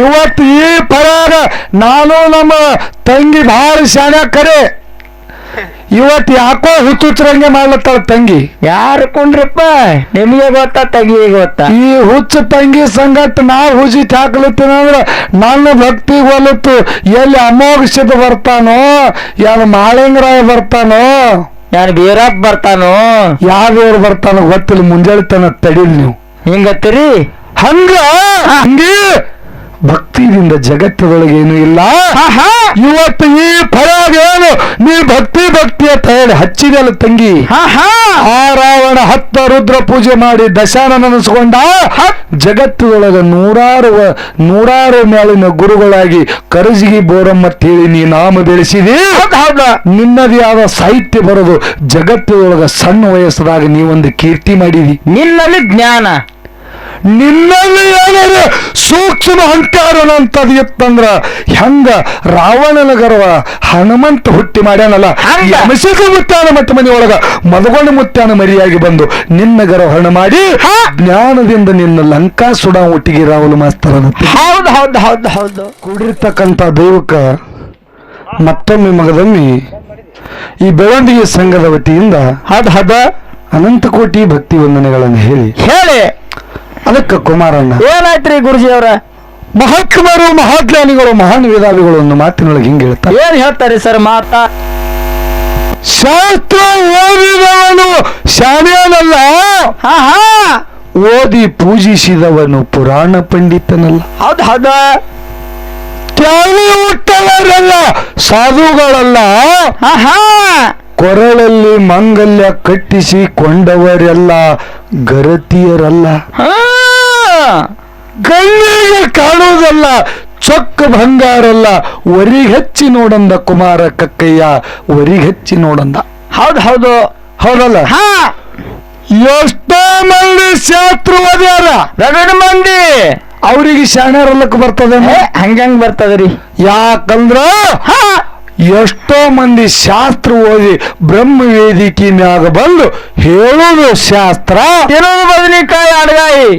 ಇವತ್ತು ಈ ಪರಾಗ ನಾನು ನಮ್ಮ ತಂಗಿ ಭಾಳ ಶಾನ್ಯ ಕರೆ. ಇವತ್ತು ಯಾಕೋ ಹುಚ್ಚುಚ್ಚರಂಗೆ ಮಾಡ್ಲತ್ತಾಳ ತಂಗಿ. ಯಾರು ಕೊಂಡ್ರಪ್ಪ ನಿಮಗೆ ಗೊತ್ತಾ ತಂಗಿ ಗೊತ್ತಾ? ಈ ಹುಚ್ಚ ತಂಗಿ ಸಂಗತ್ ನಾ ಹುಜಿ ಹಾಕ್ಲತ್ತೀನಿ ಅಂದ್ರೆ ನನ್ನ ಭಕ್ತಿ ಹೊಲತ್ತು. ಎಲ್ಲಿ ಅಮೋಘ ಸಿದ್ಧ ಬರ್ತಾನೋ ಯಾರು ಮಾಳಿಂಗರಾಯ ಬರ್ತಾನೋ ನಾನು ಬೀರಪ್ಪ ಯಾವ ಯಾವ್ಯಾರು ಬರ್ತಾನೋ ಗೊತ್ತಿಲ್ಲ ಮುಂಜಾನೆ ತನ ತಡಿಲ್ ನೀವು. ಹಿಂಗತ್ತೀರಿ? ಹಂಗ? ಹಂಗೆ? ಭಕ್ತಿಯಿಂದ ಜಗತ್ತದೊಳಗೆ ಏನು ಇಲ್ಲ. ಇವತ್ತು ಈ ಫಲಾಗ ಏನು? ನೀ ಭಕ್ತಿ ಭಕ್ತಿಯ ತಯಾರಿ ಹಚ್ಚಿದಲ್ಲ ತಂಗಿ. ಆ ರಾವಣ ಹತ್ತ ರುದ್ರ ಪೂಜೆ ಮಾಡಿ ದಶಾನ ಅನಿಸ್ಕೊಂಡ ಜಗತ್ತದೊಳಗ ನೂರಾರು ನೂರಾರು ಮೇಲಿನ ಗುರುಗಳಾಗಿ ಕರಜಿಗಿ ಬೋರಮ್ಮ ಹೇಳಿ ನೀ ನಾಮ ಬೆಳೆಸಿದಿ. ನಿನ್ನದೇ ಆದ ಸಾಹಿತ್ಯ ಬರೋದು ಜಗತ್ತದೊಳಗ ಸಣ್ಣ ವಯಸ್ಸದಾಗ ನೀವೊಂದು ಕೀರ್ತಿ ಮಾಡಿದಿ. ನಿನ್ನಲ್ಲಿ ಜ್ಞಾನ. ನಿನ್ನಲ್ಲಿ ಏನಾದ್ರೆ ಸೂಕ್ಷ್ಮ ಅಹಂಕಾರ ಅಂತದ್ ಇತ್ತಂದ್ರ ಹೆಂಗ ರಾವಣನ ಗರ್ವ ಹನುಮಂತ ಹುಟ್ಟಿ ಮಾಡ್ಯಾನಲ್ಲ. ಹಂಗ. ಮುತ್ತಾನ ಮತ್ತೆ ಮಟ್ಟ ಮನೆಯೊಳಗ ಮದಗೊಂಡ ಮುತ್ತಾನ ಮರಿಯಾಗಿ ಬಂದು ನಿನ್ನ ಗರ್ವ ಹಣ ಮಾಡಿ ಜ್ಞಾನದಿಂದ ನಿನ್ನ ಲಂಕಾ ಸುಡ ಒಟ್ಟಿಗೆ ರಾಹುಲ್ ಮಾಸ್ತರನ ಹೌದು ಹೌದು ಹೌದು ಹೌದು. ಕೂಡಿರ್ತಕ್ಕಂಥ ದೈವಕ್ಕ ಮತ್ತೊಮ್ಮೆ ಮಗದಮ್ಮಿ ಈ ಬೆಳವಣಿಗೆ ಸಂಘದ ವತಿಯಿಂದ ಹದ ಹದ. ಅನಂತ ಕೋಟಿ ಭಕ್ತಿ ವಂದನೆಗಳನ್ನು ಹೇಳಿ. ಹೇಳಿ. ಅದಕ್ಕೆ ಕುಮಾರಣ್ಣ. ಏನಾಯ್ತ್ರಿ ಗುರುಜಿ ಅವರ? ಮಹಾತ್ಮರು ಮಹಾಜ್ಞಾನಿಗಳು ಮಹಾನ್ ವೇದಾವಿಗಳು ಒಂದು ಮಾತಿನೊಳಗೆ ಹಿಂಗೆ ಹೇಳ್ತಾರೆ. ಏನ್ ಹೇಳ್ತಾರೆ ಸರ್ ಮಾತಾ? ಶಾಸ್ತ್ರ ಓದಿದವನು ಶಾಮಿಯಾನಲ್ಲ ಹಾ ಹಾ. ಓದಿ ಪೂಜಿಸಿದವನು ಪುರಾಣ ಪಂಡಿತನಲ್ಲ. ಹೌದು ಹದ. ತ್ಯಾಗಿ ಹುಟ್ಟವರಲ್ಲ ಸಾಧುಗಳಲ್ಲ. ಹಾ ಹಾ. ಕೊರಳಲ್ಲಿ ಮಂಗಲ್ಯ ಕಟ್ಟಿಸಿ ಕೊಂಡವರೆಲ್ಲ ಗರತಿಯರಲ್ಲ. ಗಣ್ಣಿಗೆ ಕಾಣುವುದಲ್ಲ ಚೊಕ್ಕ ಬಂಗಾರಲ್ಲ. ವರಿಗಚ್ಚಿ ನೋಡಂದ ಕುಮಾರ ಕಕ್ಕಯ್ಯ ವರಿಗಚ್ಚಿ ನೋಡಂದ. ಹೌದು ಹೌದು. ಹೌದಲ್ಲ? ಹಾ. ಎಷ್ಟೋ ಮಂದಿ ಶಾಸ್ತ್ರ ಓದ್ಯಾರ ರಗಡ ಮಂದಿ. ಅವರಿಗೆ ಶಾಣ್ಯರಲ್ಲಕ್ಕೆ ಬರ್ತದೆ ಹಂಗಂಗ್ ಬರ್ತದ್ರಿ. ಯಾಕಂದ್ರ ಹಾ. ಎಷ್ಟೋ ಮಂದಿ ಶಾಸ್ತ್ರ ಓದಿ ಬ್ರಹ್ಮ ವೇದಿಕೆ ಮ್ಯಾಗ ಬಂದು ಹೇಳೋದು ಶಾಸ್ತ್ರ. ತಿನ್ನೋದು ಬದನೆಕಾಯಿ ಅಡಗಾಯಿ.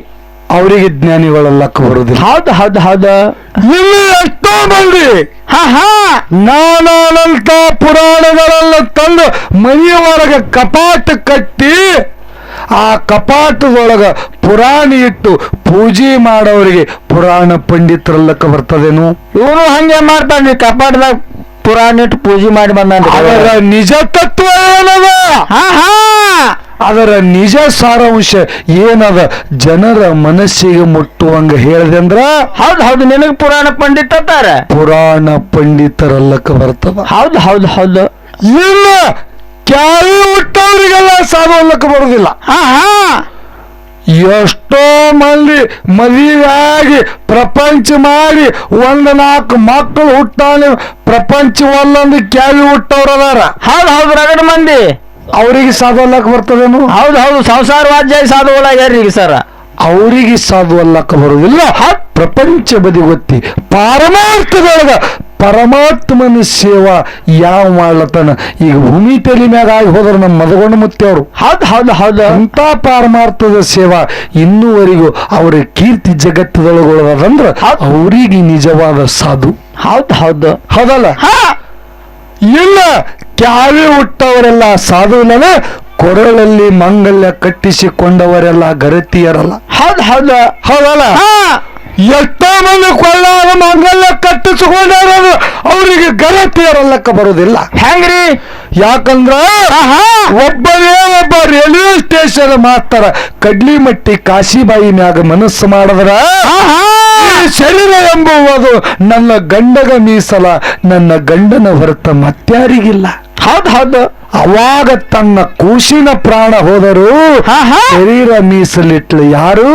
ಅವರಿಗೆ ಜ್ಞಾನಿಗಳಲ್ಲಕ್ಕೆ ಬರುದಿಲ್ಲ. ಹೌದು ಹೌದು ಹೌದು. ಇಲ್ಲಿ ಎಷ್ಟೋ ಮಂದಿ ಹಾ ಹಾ. ನಾನಾನಂತ ಪುರಾಣಗಳೆಲ್ಲ ತಂದು ಮನೆಯೊಳಗೆ ಕಪಾಟ ಕಟ್ಟಿ ಆ ಕಪಾಟದೊಳಗ ಪುರಾಣ ಇಟ್ಟು ಪೂಜೆ ಮಾಡೋರಿಗೆ ಪುರಾಣ ಪಂಡಿತರಲ್ಲಕ್ಕ ಬರ್ತದೇನು? ಇವನು ಹಂಗೆ ಮಾಡ್ತಾನೆ ಕಪಾಟದಾಗ. ಪುರಾಣ ಇಟ್ಟು ಪೂಜೆ ಮಾಡಿ ಬಂದ ಅದರ ನಿಜ ತತ್ವ ಏನದ? ಅದರ ನಿಜ ಸಾರಾಂಶ ಏನದ? ಜನರ ಮನಸ್ಸಿಗೆ ಮುಟ್ಟುವಂಗ ಹೇಳದಂದ್ರ ಹೌದ್ ಹೌದು. ನಿನಗೆ ಪುರಾಣ ಪಂಡಿತ ಅತ್ತಾರ ಪುರಾಣ ಪಂಡಿತರಲ್ಲಕ್ಕ ಬರ್ತದ. ಹೌದು ಹೌದು ಹೌದು. ಇಲ್ಲ. ಕ್ಯಾರಿ ಹುಟ್ಟವರಿಗೆಲ್ಲ ಸಾಧು ಅಲ್ಲಕ್ಕ ಬರುದಿಲ್ಲ. ಹಾ ಹಾ. ಎಷ್ಟೋ ಮಂದಿ ಮದುವೆಯಾಗಿ ಪ್ರಪಂಚ ಮಾಡಿ ಒಂದು ನಾಲ್ಕು ಮಕ್ಕಳು ಹುಟ್ಟಾನೆ ಪ್ರಪಂಚ ಒಲ್ಲೊಂದು ಕ್ಯಾವಿ ಹುಟ್ಟವ್ರು ಅದಾರ ಹೌದು ಹೌದು ರಗಡ ಮಂದಿ. ಅವರಿಗೆ ಸಾಧು ಅಲ್ಲಕ್ಕ ಬರ್ತದೇನು? ಹೌದು ಹೌದು ಸಂಸಾರ ವಾದ್ಯ ಸಾಧುಗಳಾಗ್ಯಾರ ಈಗ ಸರ. ಅವರಿಗೆ ಸಾಧು ಬರುವುದಿಲ್ಲ ಬರುವುದಿಲ್ಲ ಪ್ರಪಂಚ ಬದಿ ಗೊತ್ತಿ ಪಾರಮಾರ್ಥದೊಳಗ ಪರಮಾತ್ಮನ ಸೇವಾ ಯಾವ ಮಾಡ್ಲತ್ತಾನ? ಈಗ ಭೂಮಿ ತಲೆ ಮ್ಯಾಗ ಆಗಿ ಹೋದ್ರ ನಮ್ಮ ಮದಗೊಂಡ ಮುತ್ತೇವ್ರು ಹೌದು ಹೌದು ಹೌದು. ಅಂತ ಪಾರಮಾರ್ಥದ ಸೇವಾ ಇನ್ನೂವರೆಗೂ ಅವರ ಕೀರ್ತಿ ಜಗತ್ತದೊಳಗೊಳಗದಂದ್ರ ಅವರಿಗೆ ನಿಜವಾದ ಸಾಧು. ಹೌದು ಹೌದು. ಹೌದಲ್ಲ? ಹಾ. ಇಲ್ಲ ಕ್ಯಾವೇ ಹುಟ್ಟವರೆಲ್ಲ ಸಾಧು ಇಲ್ಲ ಕೊರಳಲ್ಲಿ ಮಂಗಲ್ಯ ಕಟ್ಟಿಸಿಕೊಂಡವರೆಲ್ಲ ಗರತಿಯರಲ್ಲ. ಹೌದು ಹೌದು. ಹೌದಲ್ಲ? ಎಷ್ಟೋ ಮಂದಿ ಕೊಳ್ಳ ಮಂಗಲ್ಯ ಕಟ್ಟಿಸಿಕೊಂಡಿರೋದು ಅವರಿಗೆ ಗರತಿಯರಲ್ಲಕ್ಕ ಬರುವುದಿಲ್ಲ ಹೆಂಗ್ರಿ? ಯಾಕಂದ್ರ ಒಬ್ಬನೇ ಒಬ್ಬ ರೈಲ್ವೆ ಸ್ಟೇಷನ್ ಮಾಸ್ತರ ಕಡ್ಲಿಮಟ್ಟಿ ಕಾಶಿಬಾಯಿ ಮ್ಯಾಗ ಮನಸ್ಸು ಮಾಡಿದ್ರ ಶರೀರ ಎಂಬುವುದು ನನ್ನ ಗಂಡಗ ಮೀಸಲ ನನ್ನ ಗಂಡನ ಹೊರತ ಮತ್ಯಾರಿಗಿಲ್ಲ. ಹೌದ್ ಹೌದು. ಅವಾಗ ತನ್ನ ಕೂಸಿನ ಪ್ರಾಣ ಹೋದರು. ಶರೀರ ಮೀಸಲಿಟ್ಲು ಯಾರು?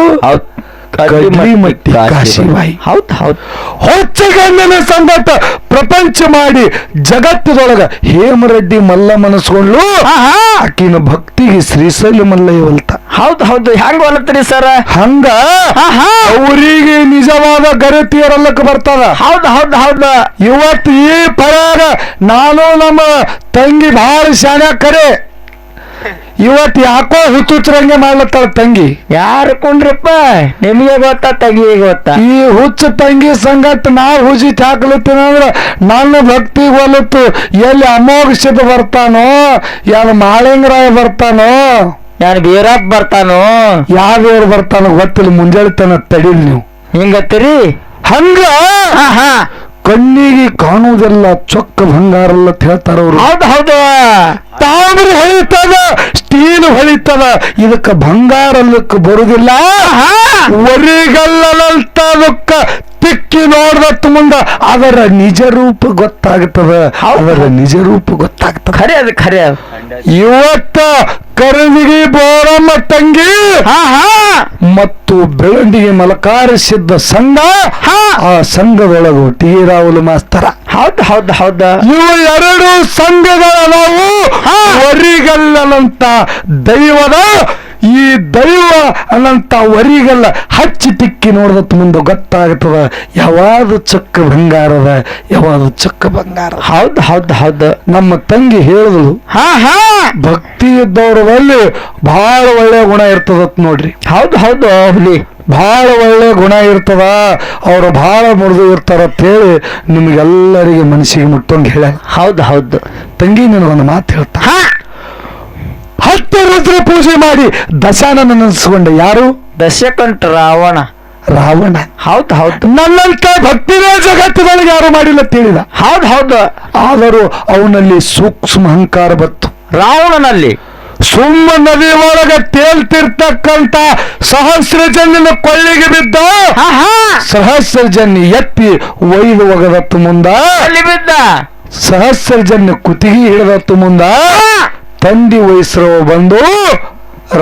ಕಡ್ಲಿಮಟ್ಟಿ ಕಾಶಿಬಾಯಿ ಹೌದು ಹೌದು. ಹೊಚ್ಚಗಣ್ಣನ ಸಂಗಟ ಪ್ರಪಂಚ ಮಾಡಿ ಜಗತ್ತದೊಳಗ ಹೇಮರೆಡ್ಡಿ ಮಲ್ಲ ಮನಸ್ಕೊಂಡು ಆಕಿನ ಭಕ್ತಿಗೆ ಶ್ರೀಶೈಲ ಮಲ್ಲಯ್ಯವಲ್ತ. ಹೌದು ಹೌದು. ಹೆಂಗ್ ಹೊಲತ್ರಿ ಸರ್ ಹಂಗ? ಅವರಿಗೆ ನಿಜವಾದ ಗರತಿಯರಲ್ಲಕ್ಕೆ ಬರ್ತದ ಹೌದು ಹೌದು ಹೌದು. ಇವತ್ತು ಈ ಪರಾಗ ನಾನು ನಮ್ಮ ತಂಗಿ ಬಹಳ ಶಾಣ್ಯ ಕರೆ. ಇವತ್ತು ಯಾಕೋ ಹುಚ್ಚುಚ್ಚರಂಗೆ ಮಾಡ್ಲತ್ತಾಳ ತಂಗಿ? ಯಾರು ಕುಂಡ್ರಿಪ್ಪ? ನಿಮಗೆ ಗೊತ್ತಾ ತಗಿ ಗೊತ್ತಾ? ಈ ಹುಚ್ಚ ತಂಗಿ ಸಂಗತ್ ನಾ ಹುಜಿ ಹಾಕ್ಲತ್ತೀನಿ ಅಂದ್ರೆ ನನ್ನ ಭಕ್ತಿ ಹೊಲತ್ತು. ಎಲ್ಲಿ ಅಮೋಘ ಬರ್ತಾನೋ ಯಾರು ಮಾಳಿಂಗರಾಯ ಬರ್ತಾನೋ? ಯಾರು ಬೀರಪ್ಪ ಬರ್ತಾನೋ? ಯಾವ್ಯಾರು ಬರ್ತಾನೋ ಗೊತ್ತಿಲ್ಲ ಮುಂಜಾನೆ ತನ ತಡೀಲಿ ನೀವು ಹಿಂಗತ್ತೀರಿ ಹಂಗ? ಕಣ್ಣಿಗೆ ಕಾಣುವುದೆಲ್ಲ ಚೊಕ್ಕ ಬಂಗಾರಲ್ಲ ಅಂತ ಹೇಳ್ತಾರ ಅವ್ರು. ಹೌದು ಹೌದು. ತಾಮ್ರ ಹೊಳಿತದ ಸ್ಟೀಲ್ ಹೊಳಿತದ ಇದಕ್ಕೆ ಬಂಗಾರಲ್ಲಕ್ಕ ಬರುದಿಲ್ಲ. ಒರಿಗಲ್ಲಂತ ಅದಕ್ಕ ತಿಕ್ಕಿ ನೋಡ್ದತ್ ಮುಂದ ಅದರ ನಿಜ ರೂಪ ಗೊತ್ತಾಗ್ತದ ಅವರ ನಿಜ ರೂಪ ಗೊತ್ತಾಗ್ತದ. ಖರೆ ಅದು ಖರೆ ಇವತ್ತ ಕರದಿಗೆ ಬೋರಮ್ಮ ತಂಗಿ ಹಾ ಹಾ. ಮತ್ತು ಬೆಳಂಡಿಗೆ ಮಲಕಾರಿಸಿದ್ದ ಸಂಘ. ಆ ಸಂಘದೊಳಗು ಟಿ. ರಾಹುಲ್ ಮಾಸ್ತರ. ಹೌದ ಹೌದ ಹೌದ. ಇವು ಎರಡು ಸಂಘಗಳ ನಾವು. ವರಿಗಲ್ಲನಂತ ದೈವದ ಈ ದೈವ ಅನ್ನಂಥ ವರಿಗಲ್ಲ ಹಚ್ಚಿ ತಿಕ್ಕಿ ನೋಡ್ದತ್ ಮುಂದೆ ಗೊತ್ತಾಗ್ತದ. ಯಾವಾಗ ಚಕ್ಕ ಬಂಗಾರದ ಯಾವಾಗ ಚಕ್ಕ ಬಂಗಾರ ಹೌದು ಹೌದು ಹೌದು. ನಮ್ಮ ತಂಗಿ ಹೇಳಿದಳು ಹಾ ಹಾ. ಭಕ್ತಿ ಇದ್ದವ್ರಲ್ಲಿ ಬಹಳ ಒಳ್ಳೆ ಗುಣ ಇರ್ತದತ್ ನೋಡ್ರಿ. ಹೌದು ಹೌದು ಹುಲಿ ಬಹಳ ಒಳ್ಳೆ ಗುಣ ಇರ್ತದ ಅವರು ಬಹಳ ಮುರಿದು ಇರ್ತಾರ ಅಂತ ಹೇಳಿ ನಿಮ್ಗೆಲ್ಲರಿಗೆ ಮನಸ್ಸಿಗೆ ಮುಟ್ಟಂಗೆ ಹೇಳ. ಹೌದು ಹೌದು. ತಂಗಿ ನನಗೊಂದು ಮಾತು ಹೇಳ್ತಾ. ರುದ್ರ ಪೂಜೆ ಮಾಡಿ ದಶಾನನ ನೆನೆಸ್ಕೊಂಡೆ. ಯಾರು? ದಶಕಂಠ ರಾವಣ. ರಾವಣ. ಹೌದು ಹೌದು. ನನ್ನಂತ ಭಕ್ತಿನೇ ಜಗತ್ತಿನೊಳಗೆ ಯಾರು ಮಾಡಿಲ್ಲ ತಿಳಿದ ಹೌದು ಹೌದು. ಆದರೂ ಅವನಲ್ಲಿ ಸೂಕ್ಷ್ಮ ಅಹಂಕಾರ ಬತ್ತು ರಾವಣನಲ್ಲಿ. ಸುಮ್ಮ ನದಿ ಒಳಗ ತೇಲ್ತಿರ್ತಕ್ಕಂತ ಸಹಸ್ರ ಜನ್ನಿನ ಕೊಳ್ಳಿಗೆ ಬಿದ್ದ ಸಹಸ್ರ ಜನ್ನಿ ಎತ್ತಿ ಒಯ್ದು ಒಗದತ್ತು ಮುಂದ ಬಿದ್ದ? ಸಹಸ್ರ ಜನ್ಯ ಕುತ್ತಿಗೆ ಹಿಡಿದತ್ತು ಮುಂದ ತಂದಿ ವಯಸ್ಸರೋ ಬಂದು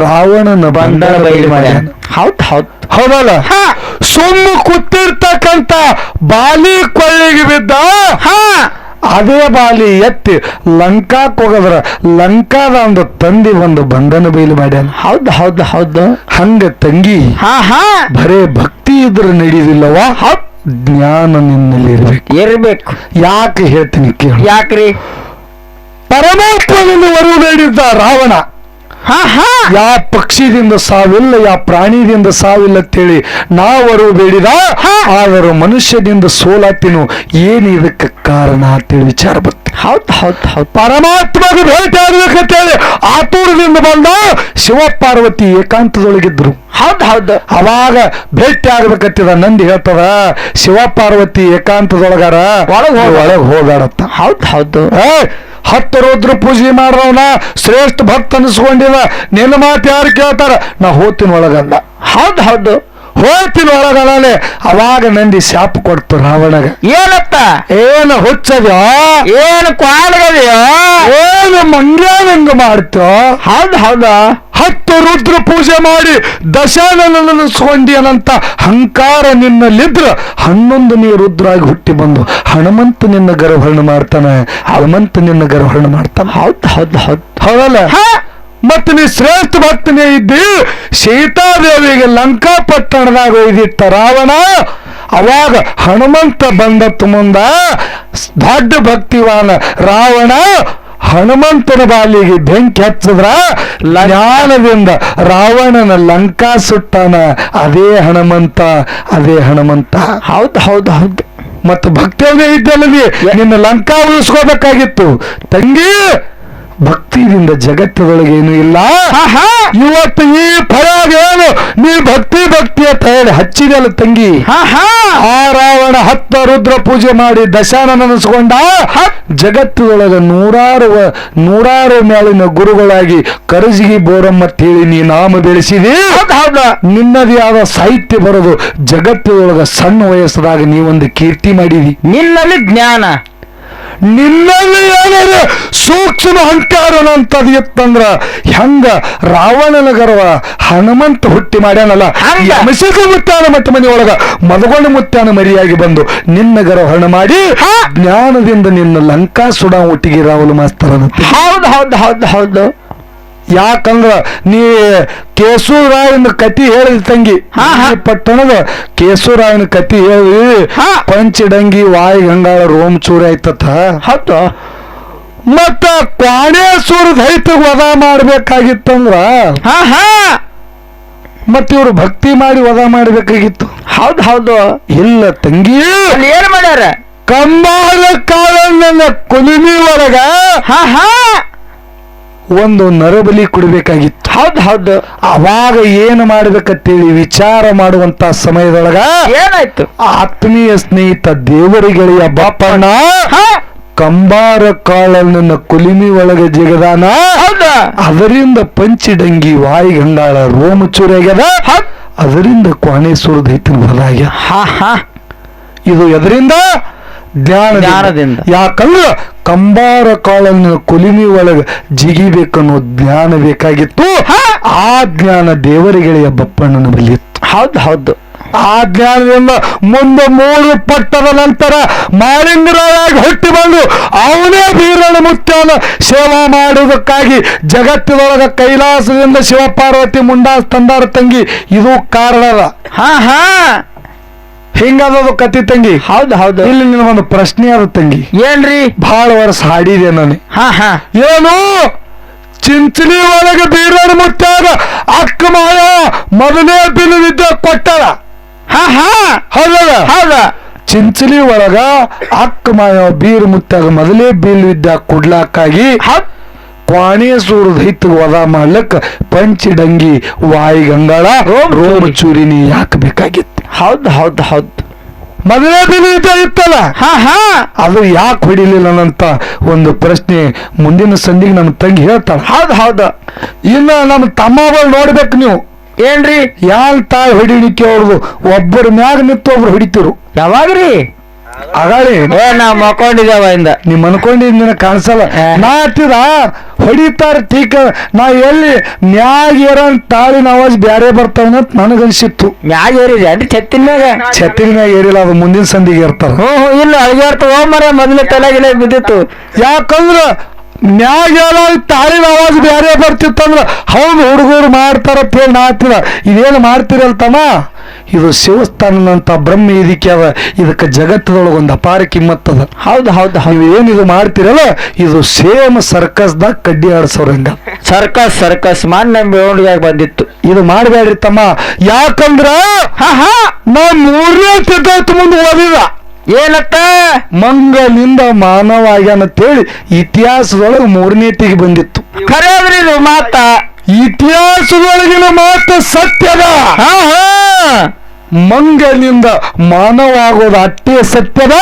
ರಾವಣನ ಬಂಧನ ಬಯಲು ಮಾಡ್ಯಾನ. ಹೌದು ಹೌದು. ಹೌದಲ್ಲ? ಹಾ. ಸುಮ್ಮ ಕೂತಿರ್ತಕ್ಕಂತ ಬಾಲಿ ಕೊಳ್ಳಿಗೆ ಬಿದ್ದ ಹಾ. ಅದೇ ಬಾಲಿ ಎತ್ತಿ ಲಂಕಾಕ್ ಹೋಗದ್ರ ಲಂಕಾದ ಒಂದು ತಂದಿ ಒಂದು ಬಂಧನ ಬಯಲು ಮಾಡ್ಯಾನ. ಹೌದು ಹೌದು ಹೌದು. ಹಂಗ ತಂಗಿ ಹಾ ಹಾ. ಬರೇ ಭಕ್ತಿ ಇದ್ರೆ ನಡೆಯುವುದಿಲ್ಲವ ಜ್ಞಾನ ನಿನ್ನಲ್ಲಿ ಇರ್ಬೇಕು. ಇರ್ಬೇಕು. ಯಾಕೆ ಹೇಳ್ತೀನಿ ಕೇಳು. ಯಾಕ್ರಿ? ಪರಮಾತ್ಮನನ್ನು ವರು ಬೇಡಿದ್ದ ರಾವಣ. ಹಾ ಹಾ. ಯಾ ಪಕ್ಷಿದಿಂದ ಸಾವಿಲ್ಲ ಯಾ ಪ್ರಾಣಿದಿಂದ ಸಾವಿಲ್ಲ ಅಂತೇಳಿ ನಾವರು ಬೇಡಿದ. ಆದರೂ ಮನುಷ್ಯದಿಂದ ಸೋಲಾತಿನು ಏನು ಇದಕ್ಕೆ ಕಾರಣ ಅಂತೇಳಿ ವಿಚಾರ ಬರುತ್ತೆ ಹೌದು ಹೌದು ಹೌದು. ಪರಮಾತ್ಮಗೆ ಭೇಟಿ ಆಗ್ಬೇಕಂತೇಳಿ ಆತುರದಿಂದ ಬಂದ ಶಿವಪಾರ್ವತಿ ಏಕಾಂತದೊಳಗಿದ್ರು ಹೌದು ಹೌದು. ಅವಾಗ ಭೇಟಿ ಆಗ್ಬೇಕಂತಿದ ನಂದಿ ಹೇಳ್ತದ ಶಿವಪಾರ್ವತಿ ಏಕಾಂತದೊಳಗಾರ ಒಳಗೆ. ಒಳಗ್ ಹೋಗಾಡತ್ತ ಹೌದು ಹೌದು. ಏ, ಹತ್ತು ರುದ್ರ ಪೂಜೆ ಮಾಡ್ರವನ ಶ್ರೇಷ್ಠ ಭಕ್ತ ಅನಿಸ್ಕೊಂಡಿದ. ನಿನ್ನ ಮಾತು ಯಾರು ಕೇಳ್ತಾರ? ನಾ ಹೋತಿನ ಒಳಗಂದ ಹೌದು ಹೌದು. ಹೋಗ್ತೀನಿ ಒಳಗಲ್ಲ. ಅವಾಗ ನಂದಿ ಶಾಪ ಕೊಡ್ತು ರಾವಣಗ. ಏನತ್ತ? ಏನು ಹುಚ್ಚದ್ಯೋ? ಏನು ಕ್ವಾಲ್ಗದ್ಯೋ ಏನು ಮಂಗ್ಯಾನಂಗ ಮಾಡ್ತೋ ಹೌದು ಹೌದು. ಹತ್ತು ರುದ್ರ ಪೂಜೆ ಮಾಡಿ ದಶಾನನಸ್ಕೊಂಡಿಯನಂತ ಹಂಕಾರ ನಿನ್ನಲ್ಲಿದ್ರ ಹನ್ನೊಂದು ನೀ ರುದ್ರಾಗಿ ಹುಟ್ಟಿ ಬಂದು ಹನುಮಂತ ನಿನ್ನ ಗರ್ಭರಣ ಮಾಡ್ತಾನೆ ಹನುಮಂತ ನಿನ್ನ ಗರ್ಭರಣ ಮಾಡ್ತಾನೆ. ಹೌದು ಹೌದು ಹೌದು. ಹೌದಲ್ಲ? ಮತ್ತೆ ನೀ ಶ್ರೇಷ್ಠ ಭಕ್ತನೇ ಇದ್ದಿ ಸೀತಾದೇವಿಗೆ ಲಂಕಾ ಪಟ್ಟಣದಾಗ ಒಯ್ದಿಟ್ಟ ರಾವಣ ಅವಾಗ ಹನುಮಂತ ಬಂದತ್ತು ಮುಂದ ದೊಡ್ಡ ಭಕ್ತಿವಾನ ರಾವಣ ಹನುಮಂತನ ಬಾಲಿಗೆ ಬೆಂಕಿ ಹಚ್ಚಿದ್ರ ಜ್ಞಾನದಿಂದ ರಾವಣನ ಲಂಕಾ ಸುಟ್ಟಾನ ಅದೇ ಹನುಮಂತ ಅದೇ ಹನುಮಂತ. ಹೌದು ಹೌದು ಹೌದು. ಮತ್ತು ಭಕ್ತಿಯವೇ ಇದ್ದಲ್ಲದೆ ನಿನ್ನ ಲಂಕಾ ಉಳಿಸ್ಕೋಬೇಕಾಗಿತ್ತು. ತಂಗಿ ಭಕ್ತಿಯಿಂದ ಜಗತ್ತದೊಳಗೆ ಏನು ಇಲ್ಲ? ಇವತ್ತು ಈ ಫಲಾಗ ಏನು? ನೀ ಭಕ್ತಿ ಭಕ್ತಿಯ ತಯಾರಿ ಹಚ್ಚಿದಲ್ಲ ತಂಗಿ. ಆ ರಾವಣ ಹತ್ತ ರುದ್ರ ಪೂಜೆ ಮಾಡಿ ದಶಾನ ನೆನೆಸ್ಕೊಂಡ ಜಗತ್ತದೊಳಗ ನೂರಾರು ನೂರಾರು ಮೇಲಿನ ಗುರುಗಳಾಗಿ ಕರಜಿಗಿ ಬೋರಮ್ಮ ಹೇಳಿ ನೀ ನಾಮ ಬೆಳೆಸಿದಿ. ನಿನ್ನದೇ ಆದ ಸಾಹಿತ್ಯ ಬರೋದು ಜಗತ್ತದೊಳಗ ಸಣ್ಣ ವಯಸ್ಸದಾಗ ನೀವೊಂದು ಕೀರ್ತಿ ಮಾಡಿದಿ. ನಿನ್ನಲ್ಲಿ ಜ್ಞಾನ. ನಿನ್ನಲ್ಲಿ ಏನಾರ ಸೂಕ್ಷ್ಮ ಅಹಂಕಾರ ಅಂತದ್ ಇತ್ತಂದ್ರ ಹೆಂಗ ರಾವಣನ ಗರ್ವ ಹನುಮಂತ ಹುಟ್ಟಿ ಮಾಡ್ಯಾನಲ್ಲ? ಹಂಗ. ಯಮಸಿಕ ಮುತ್ತಾನ ಮಟ್ಟ ಮನೆಯೊಳಗ ಒಳಗ ಮದಗೊಂಡ ಮುತ್ತಾನ ಮರಿಯಾಗಿ ಬಂದು ನಿನ್ನ ಗರ್ವಹಣ ಮಾಡಿ ಜ್ಞಾನದಿಂದ ನಿನ್ನ ಲಂಕಾ ಸುಡಾ ಒಟ್ಟಿಗೆ ರಾಹುಲ್ ಮಾಸ್ತರನಂತೆ ಹೌದು ಹೌದು ಹೌದು ಹೌದು. ಯಾಕಂದ್ರ ನೀ ಕೇಸೂರಾಯನ ಕತಿ ಹೇಳಿದ ತಂಗಿ. ಪಟ್ಟಣದ ಕೇಸೂರಾಯನ ಕತಿ ಹೇಳಿ. ಪಂಚಡಂಗಿ ವಾಯು ಗಂಗಾಳ ರೋಮ್ ಚೂರಿ ಆಯ್ತತ್ತ? ಹತ್ತ ಮತ್ತ ಕ್ವಾಣೇಶ್ವರ ದೈತ ವಧ ಮಾಡ್ಬೇಕಾಗಿತ್ತಂದ್ರ? ಮತ್ತ ಇವ್ರು ಭಕ್ತಿ ಮಾಡಿ ವಧ ಮಾಡ್ಬೇಕಾಗಿತ್ತು? ಹೌದ್ ಹೌದು. ಇಲ್ಲ ತಂಗಿ. ಏನ್ ಮಾಡ್ಯಾರ? ಕಂಬಾಲ ಕಾಲ ಕುಲಿಮಿ ಒಳಗ ಹಾ ಹಾ. ಒಂದು ನರಬಲಿ ಕೊಡ್ಬೇಕಾಗಿತ್ತು. ಹೌದು ಹೌದು. ಅವಾಗ ಏನು ಮಾಡ್ಬೇಕಂತೇಳಿ ವಿಚಾರ ಮಾಡುವಂತ ಸಮಯದೊಳಗ ಏನಾಯ್ತು? ಆತ್ಮೀಯ ಸ್ನೇಹಿತ ದೇವರಿಗೆಳೆಯ ಬಾಪಣ್ಣ ಕಂಬಾರ ಕಾಳನ್ನ ಕುಲಿಮಿ ಒಳಗೆ ಜಿಗದಾನ. ಅದರಿಂದ ಪಂಚಿಡಂಗಿ ವಾಯಿ ಗಂಗಾಳ ರೋಮ ಚೂರಾಗ್ಯದ ಹೌದ್. ಅದರಿಂದ ಕ್ವಾಣೇಶ್ವರ ದೈತನ ಬದಾಗ್ಯ ಹಾ ಹಾ. ಇದು ಎದರಿಂದ? ಜ್ಞಾನದಿಂದ. ಯಾಕಂದ್ರ ಕಂಬಾರ ಕಾಳನ್ನ ಕುಲಿಮಿ ಒಳಗ ಜಿಗಿಬೇಕನ್ನೋ ಜ್ಞಾನ ಬೇಕಾಗಿತ್ತು. ಆ ಜ್ಞಾನ ದೇವರಿಗೆಳೆಯ ಬಪ್ಪಣ್ಣನ ಬಳಿ ಇತ್ತು. ಹೌದ್ ಹೌದು. ಆ ಜ್ಞಾನದಿಂದ ಮುಂದೆ ಮೂರು ಪಟ್ಟದ ನಂತರ ಮಾಲಿಂಗರಾಗಿ ಹುಟ್ಟಿ ಬಂದು ಅವನೇ ಬೀರಣ ಮುತ್ಯನ ಸೇವಾ ಮಾಡುವುದಕ್ಕಾಗಿ ಜಗತ್ತಿನೊಳಗ ಕೈಲಾಸದಿಂದ ಶಿವಪಾರ್ವತಿ ಮುಂಡಾಸ್ ತಂದಾರ ತಂಗಿ. ಇದು ಕಾರಣದ. ಹಾ ಹಾ. ಹಿಂಗದದು ಕತ್ತಿ ತಂಗಿ. ಹೌದು ಹೌದು. ಇಲ್ಲಿ ನಿನಗೊಂದು ಪ್ರಶ್ನೆ ಅದ ತಂಗಿ. ಏನ್ರಿ? ಬಹಳ ವರ್ಷ ಹಾಡಿದೆ ನಾನು. ಹಾ ಹಾ. ಏನು? ಚಿಂಚಲಿ ಒಳಗೆ ಬೀರಣ ಮುತ್ತಾಗ ಅಕ್ಕ ಮಾಯ ಮೊದಲೇ ಬಿಲ್ ವಿದ್ಯೆ ಕೊಟ್ಟಳ. ಹಾ ಹಾ. ಹೌದಲ್ಲ ಹೌದ? ಚಿಂಚಲಿ ಒಳಗ ಅಕ್ಕ ಮಾಯ ಬೀರ್ ಮುತ್ತಾಗ ಮೊದಲೇ ಬೀಲ್ ವಿದ್ಯಾ ಕೊಡ್ಲಾಕಾಗಿ ಹೌದ್ ಕ್ವಾಣೇಶ್ವರ ದೈತ ವಧ ಪಂಚಿ ಪಂಚಿಡಂಗಿ ವಾಯಿ ಗಂಗಾಳ ರೋಮ ಚೂರಿನಿ ಯಾಕೆ ಬೇಕಾಗಿತ್ತು ಹೌದ್ ಹೌದು ಹೌದು. ಮದುವೆ ವಿದ್ಯಾ ಇತ್ತಲ್ಲ? ಹಾ ಹಾ. ಅದು ಯಾಕೆ ಹೊಡಿಲಿಲ್ಲ ಅಂತ ಒಂದು ಪ್ರಶ್ನೆ ಮುಂದಿನ ಸಂಧಿಗೆ ನನ್ನ ತಂಗಿ ಹೇಳ್ತಾಳ. ಹೌದು ಹೌದು. ಇನ್ನ ನಮ್ಮ ತಮ್ಮಗಳು ನೋಡ್ಬೇಕು ನೀವು. ಏನ್ರಿ? ಯಾಲ್ ತಾಯಿ ಹೊಡಿಲಿಕ್ಕೆ ಅವ್ರದು? ಒಬ್ಬರ ಮ್ಯಾಗ ನಿಂತು ಒಬ್ರು ಹೊಡಿತಿರು. ಯಾವಾಗ್ರಿ? ಅಗಾಳಿ. ನಾವ್ ಮಕ್ಕೊಂಡಿದ್ದೇವ ಇಂದ. ನಿಮ್ ಅನ್ಕೊಂಡಿದ್ ನಿನಗ್ ಕಾಣಿಸಲ್ಲ. ನಾ ಹತ್ತಿದ ಹೊಡಿತಾರ ಟೀಕ ನಾ ಎಲ್ಲಿ ಮ್ಯಾಗ ಏರನ್ ತಾಳಿನ ಅವಾಜ್ ಬ್ಯಾರೆ ಬರ್ತಾವನಂತ ನನಗನ್ಸಿತ್ತು. ಮ್ಯಾಗ ಏರಿದೆ ಅಡ್ಡಿ ಛತ್ತಿನ ಮ್ಯಾಗ? ಛತ್ತಿನ ಮ್ಯಾಗ ಏರಿಲ್ಲ ಅದು ಮುಂದಿನ ಸಂದಿಗೆ ಇರ್ತಾರ ಹ್ಞೂ ಇಲ್ಲ ಅಳಿಗಾಡ್ತ ಮರ ಮೊದಲೇ ತಲೆಗಿಲೆ ಬಿದ್ದಿತ್ತು. ಯಾಕಂದ್ರ ಏರ ತಾಳಿನ ಆವಾಜ್ ಬೇರೆ ಬರ್ತಿತ್ತಂದ್ರ ಹೌದು ಹುಡುಗರು ಮಾಡ್ತಾರಪ್ಪ ಅಂತ ಹೇಳಿ ನಾ ಇದೇನು ಮಾಡ್ತಿರಲ್ ತಮ್ಮ ಇದು ಶಿವಸ್ಥಾನದಂಥ ಬ್ರಹ್ಮ ಇದಕ್ಕೆ ಅದ. ಇದಕ್ಕೆ ಜಗತ್ತದೊಳಗೆ ಒಂದು ಅಪಾರ ಕಿಮ್ಮತ್ತದ ಹೌದು ಹೌದು ಹೌದು. ಏನು ಇದು ಮಾಡ್ತಿರಲ್ಲ? ಇದು ಸೇಮ್ ಸರ್ಕಸ್ದಾಗ ಕಡ್ಡಿ ಆಡ್ಸೋರಂಗ. Circus circus. ಮೊನ್ನೆ ಬೆಳವಣಿಗೆ ಬಂದಿತ್ತು. ಇದು ಮಾಡಬೇಡ್ರಿ ತಮ್ಮ. ಯಾಕಂದ್ರ ಹಾ ಹಾ. ನಾ ಮೂರನೇ ತಿದ್ದ ಮುಂದೆ ಓದಿದ. ಏನತ್ತ ಮಂಗನಿಂದ ಮಾನವ ಆಗ್ಯಾನಂತೇಳಿ ಇತಿಹಾಸದೊಳಗೆ ಮೂರನೇತಿಗೆ ಬಂದಿತ್ತು. ಖರೆ ಅದ್ರಿ ಇದು ಮಾತ. ಇತಿಹಾಸದೊಳಗಿನ ಮಾತು ಸತ್ಯದ. ಮಂಗನಿಂದ ಮಾನವ ಆಗೋದು ಅಟ್ಟೆ ಸತ್ಯದ?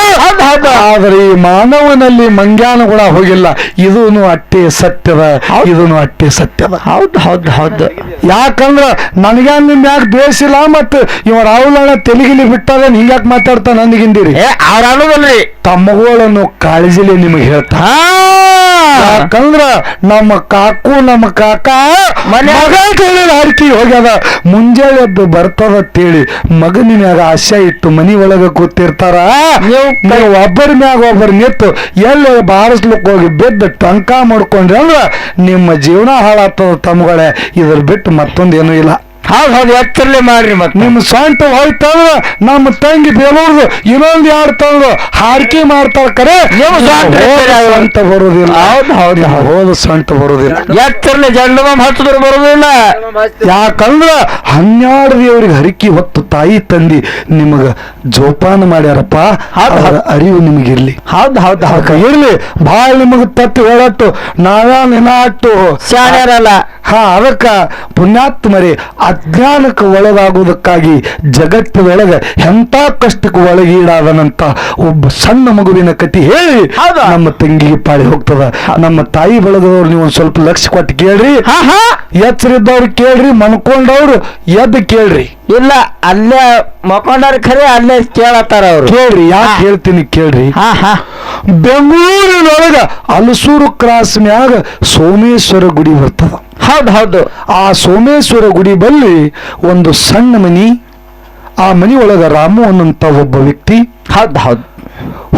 ಆದ್ರೆ ಈ ಮಾನವನಲ್ಲಿ ಮಂಗ್ಯಾನ ಹೋಗಿಲ್ಲ. ಇದೂನು ಅಟ್ಟೆ ಸತ್ಯದ ಇದೂನು ಅಟ್ಟೆ ಸತ್ಯದ. ಹೌದು ಹೌದು ಹೌದು. ಯಾಕಂದ್ರ ನನಗ್ಯಾನ್ ನಿಮ್ ಯಾಕೆ ದ್ವೇಷ ಇಲ್ಲ ಮತ್ತ ಇವ ರಾಹುಲಣ್ಣ ತೆಲಿಗಿಲಿ ಬಿಟ್ಟಾಗ ಯಾಕೆ ಮಾತಾಡ್ತಾ ನನಗಿಂದಿರಿ ಏ ಅವ್ರ ಅನ್ನೋದಲ್ರಿ. ತಮ್ಮಗಳನ್ನು ಕಾಳಜಿಲಿ ನಿಮಗೆ ಹೇಳ್ತಾ. ಯಾಕಂದ್ರ ನಮ್ಮ ಕಾಕು ನಮ್ಮ ಕಾಕ ಮನೆ- ಮಗ ಕೇಳಿ ಹಾರ್ಕಿ ಹೋಗ್ಯದ. ಮುಂಜಾನೆ ಎದ್ದು ಬರ್ತದ ಅಂತೇಳಿ ಮಗನ ಮ್ಯಾಗ ಆಶೆ ಇಟ್ಟು ಮನಿ ಒಳಗ ಕೂತಿರ್ತಾರ ಒಬ್ಬರ ಮ್ಯಾಗ ಒಬ್ಬರ ನಿಂತು ಎಲ್ಲಿ ಬಾರಿಸ್ಲಿಕ್ಕೆ ಹೋಗಿ ಬಿದ್ದು ಟಂಕ ಮಾಡ್ಕೊಂಡ್ರಿ ಅಂದ್ರ ನಿಮ್ಮ ಜೀವನ ಹಾಳಾಗ್ತದ ತಮ್ಗಳೇ ಇದ್ರ ಬಿಟ್ಟು ಮತ್ತೊಂದೇನು ಇಲ್ಲ. ಹೌದು ಹೌದು ಎತ್ತರಲೆ ಮಾಡ್ರಿ ಮತ್ತೆ. ನಿಮ್ಮ ಸ್ವಂತ ಹೋಯ್ತಂದ್ರ ನಮ್ಮ ತಂಗಿ ಬೇಲೂರ್ದು ಇನ್ನೊಂದು ಎರಡು ತಂದ್ರು ಹಾರಿಕೆ ಮಾಡ್ತಾರ ಕರೆ. ನೀವು ಸ್ವಂತ ಬರುದಿಲ್ಲ. ಹೌದು, ಹೌದು, ಹೌದು. ಹೋದ. ಸ್ವಂತ ಬರುದಿಲ್ಲ. ಎತ್ತರಲೆ ಜಂಡ ಬಾಂಬ್ ಹಚ್ಚಿದ್ರು ಬರೋದಿಲ್ಲ. ಯಾಕಂದ್ರ ಹನ್ನೆರಡು ದೇವರಿಗೆ ಹರಿಕೆ ಹೊತ್ತು ತಾಯಿ ತಂದಿ ನಿಮಗ ಜೋಪಾನ ಮಾಡ್ಯಾರಪ್ಪ. ಹೌದು, ಅದರ ಅರಿವು ನಿಮಗಿರ್ಲಿ. ಹೌದು ಹೌದು ಹೌದು. ಅದಕ್ಕೆ ಇರ್ಲಿ ಭಾಳ ನಿಮಗ ತತ್ತಿ ಹೇಳಟ್ಟು ನಾವ್ಯಾ ನಿನಾಟ್ಟು ಶಾಣ್ಯರಲ್ಲ. ಹಾ ಅದಕ್ಕ ಪುಣ್ಯಾತ್ಮರಿ ಅಜ್ಞಾನಕ್ಕೆ ಒಳಗಾಗುವುದಕ್ಕಾಗಿ ಜಗತ್ತಿನೊಳಗೆ ಎಂಥ ಕಷ್ಟಕ್ಕೆ ಒಳಗೀಡಾದನಂತ ಒಬ್ಬ ಸಣ್ಣ ಮಗುವಿನ ಕತಿ ಹೇಳಿ. ನಮ್ಮ ತಂಗಿಗೆ ಪಾಳಿ ಹೋಗ್ತದ. ನಮ್ಮ ತಾಯಿ ಬಳಗದವ್ರು ನೀವು ಒಂದು ಸ್ವಲ್ಪ ಲಕ್ಷ ಕೊಟ್ಟು ಕೇಳ್ರಿ. ಎಚ್ಚರಿದ್ದವ್ರು ಕೇಳ್ರಿ ಮನ್ಕೊಂಡವ್ರು ಎದ್ದು ಕೇಳ್ರಿ. ಇಲ್ಲ ಅಲ್ಲೇ ಮಕೊಂಡಾರ ಖರೆ ಅಲ್ಲೇ ಕೇಳತ್ತಾರ ಅವ್ರು. ಕೇಳ್ರಿ ಯಾಕೆ ಹೇಳ್ತೀನಿ ಕೇಳ್ರಿ. ಹಾ ಹಾ. ಬೆಂಗಳೂರಿನೊಳಗ ಅಲಸೂರು ಕ್ರಾಸ್ ಮ್ಯಾಗ ಸೋಮೇಶ್ವರ ಗುಡಿ ಬರ್ತದ. ಹೌದು ಹೌದು. ಆ ಸೋಮೇಶ್ವರ ಗುಡಿ ಬಲ್ಲಿ ಒಂದು ಸಣ್ಣ ಮನಿ ಆ ಮನಿ ಒಳಗ ರಾಮು ಅನ್ನಂತ ಒಬ್ಬ ವ್ಯಕ್ತಿ ಹೌದು ಹೌದು.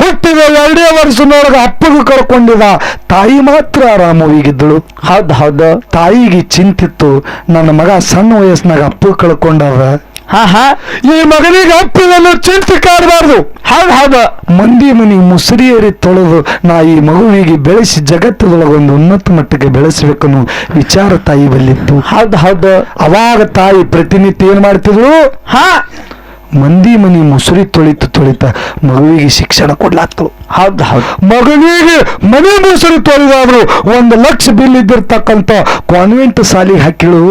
ಹುಟ್ಟಿದ ಎರಡೇ ವರ್ಷದೊಳಗ ಅಪ್ಪಗೆ ಕರ್ಕೊಂಡಿದ ತಾಯಿ ಮಾತ್ರ ರಾಮವಿಗಿದ್ದಳು. ಹೌದು ಹೌದು. ತಾಯಿಗೆ ಚಿಂತಿತ್ತು ನನ್ನ ಮಗ ಸಣ್ಣ ವಯಸ್ಸಿನಾಗ ಅಪ್ಪ ಕಳ್ಕೊಂಡವ ಹಾ ಹಾ ಈ ಮಗನಿಗೆ ಅಪ್ಪಿದನ್ನು ಚಿಂತೆ ಕಾಡಬಾರ್ದು. ಹೌದ್ ಹೌದು. ಮಂದಿ ಮನಿ ಮುಸುರಿಯರಿ ತೊಳೆದು ನಾ ಈ ಮಗುವಿಗೆ ಬೆಳೆಸಿ ಜಗತ್ತದೊಳಗೊಂದು ಉನ್ನತ ಮಟ್ಟಕ್ಕೆ ಬೆಳೆಸಬೇಕನ್ನು ವಿಚಾರ ತಾಯಿ ಬಲ್ಲಿತ್ತು. ಹೌದು ಹೌದು. ಅವಾಗ ತಾಯಿ ಪ್ರತಿನಿತ್ಯ ಏನ್ ಮಾಡ್ತಿದ್ರು ಹಾ. ಮಂದಿ ಮನಿ ಮುಸುರಿ ತೊಳಿತು ತೊಳಿತ ಮಗುವಿಗೆ ಶಿಕ್ಷಣ ಕೊಡ್ಲಾಗ್ತವು ಹೌದ್ ಹೌದು. ಮಗುವಿಗೆ ಮನೆ ಮುಸುರಿ ತೊಳೆದಾದ್ರು. ಒಂದು ಲಕ್ಷ ಬಿಲ್ ಇದ್ದಿರ್ತಕ್ಕಂಥ ಕಾನ್ವೆಂಟ್ ಸಾಲಿಗೆ ಹಾಕಿಳು.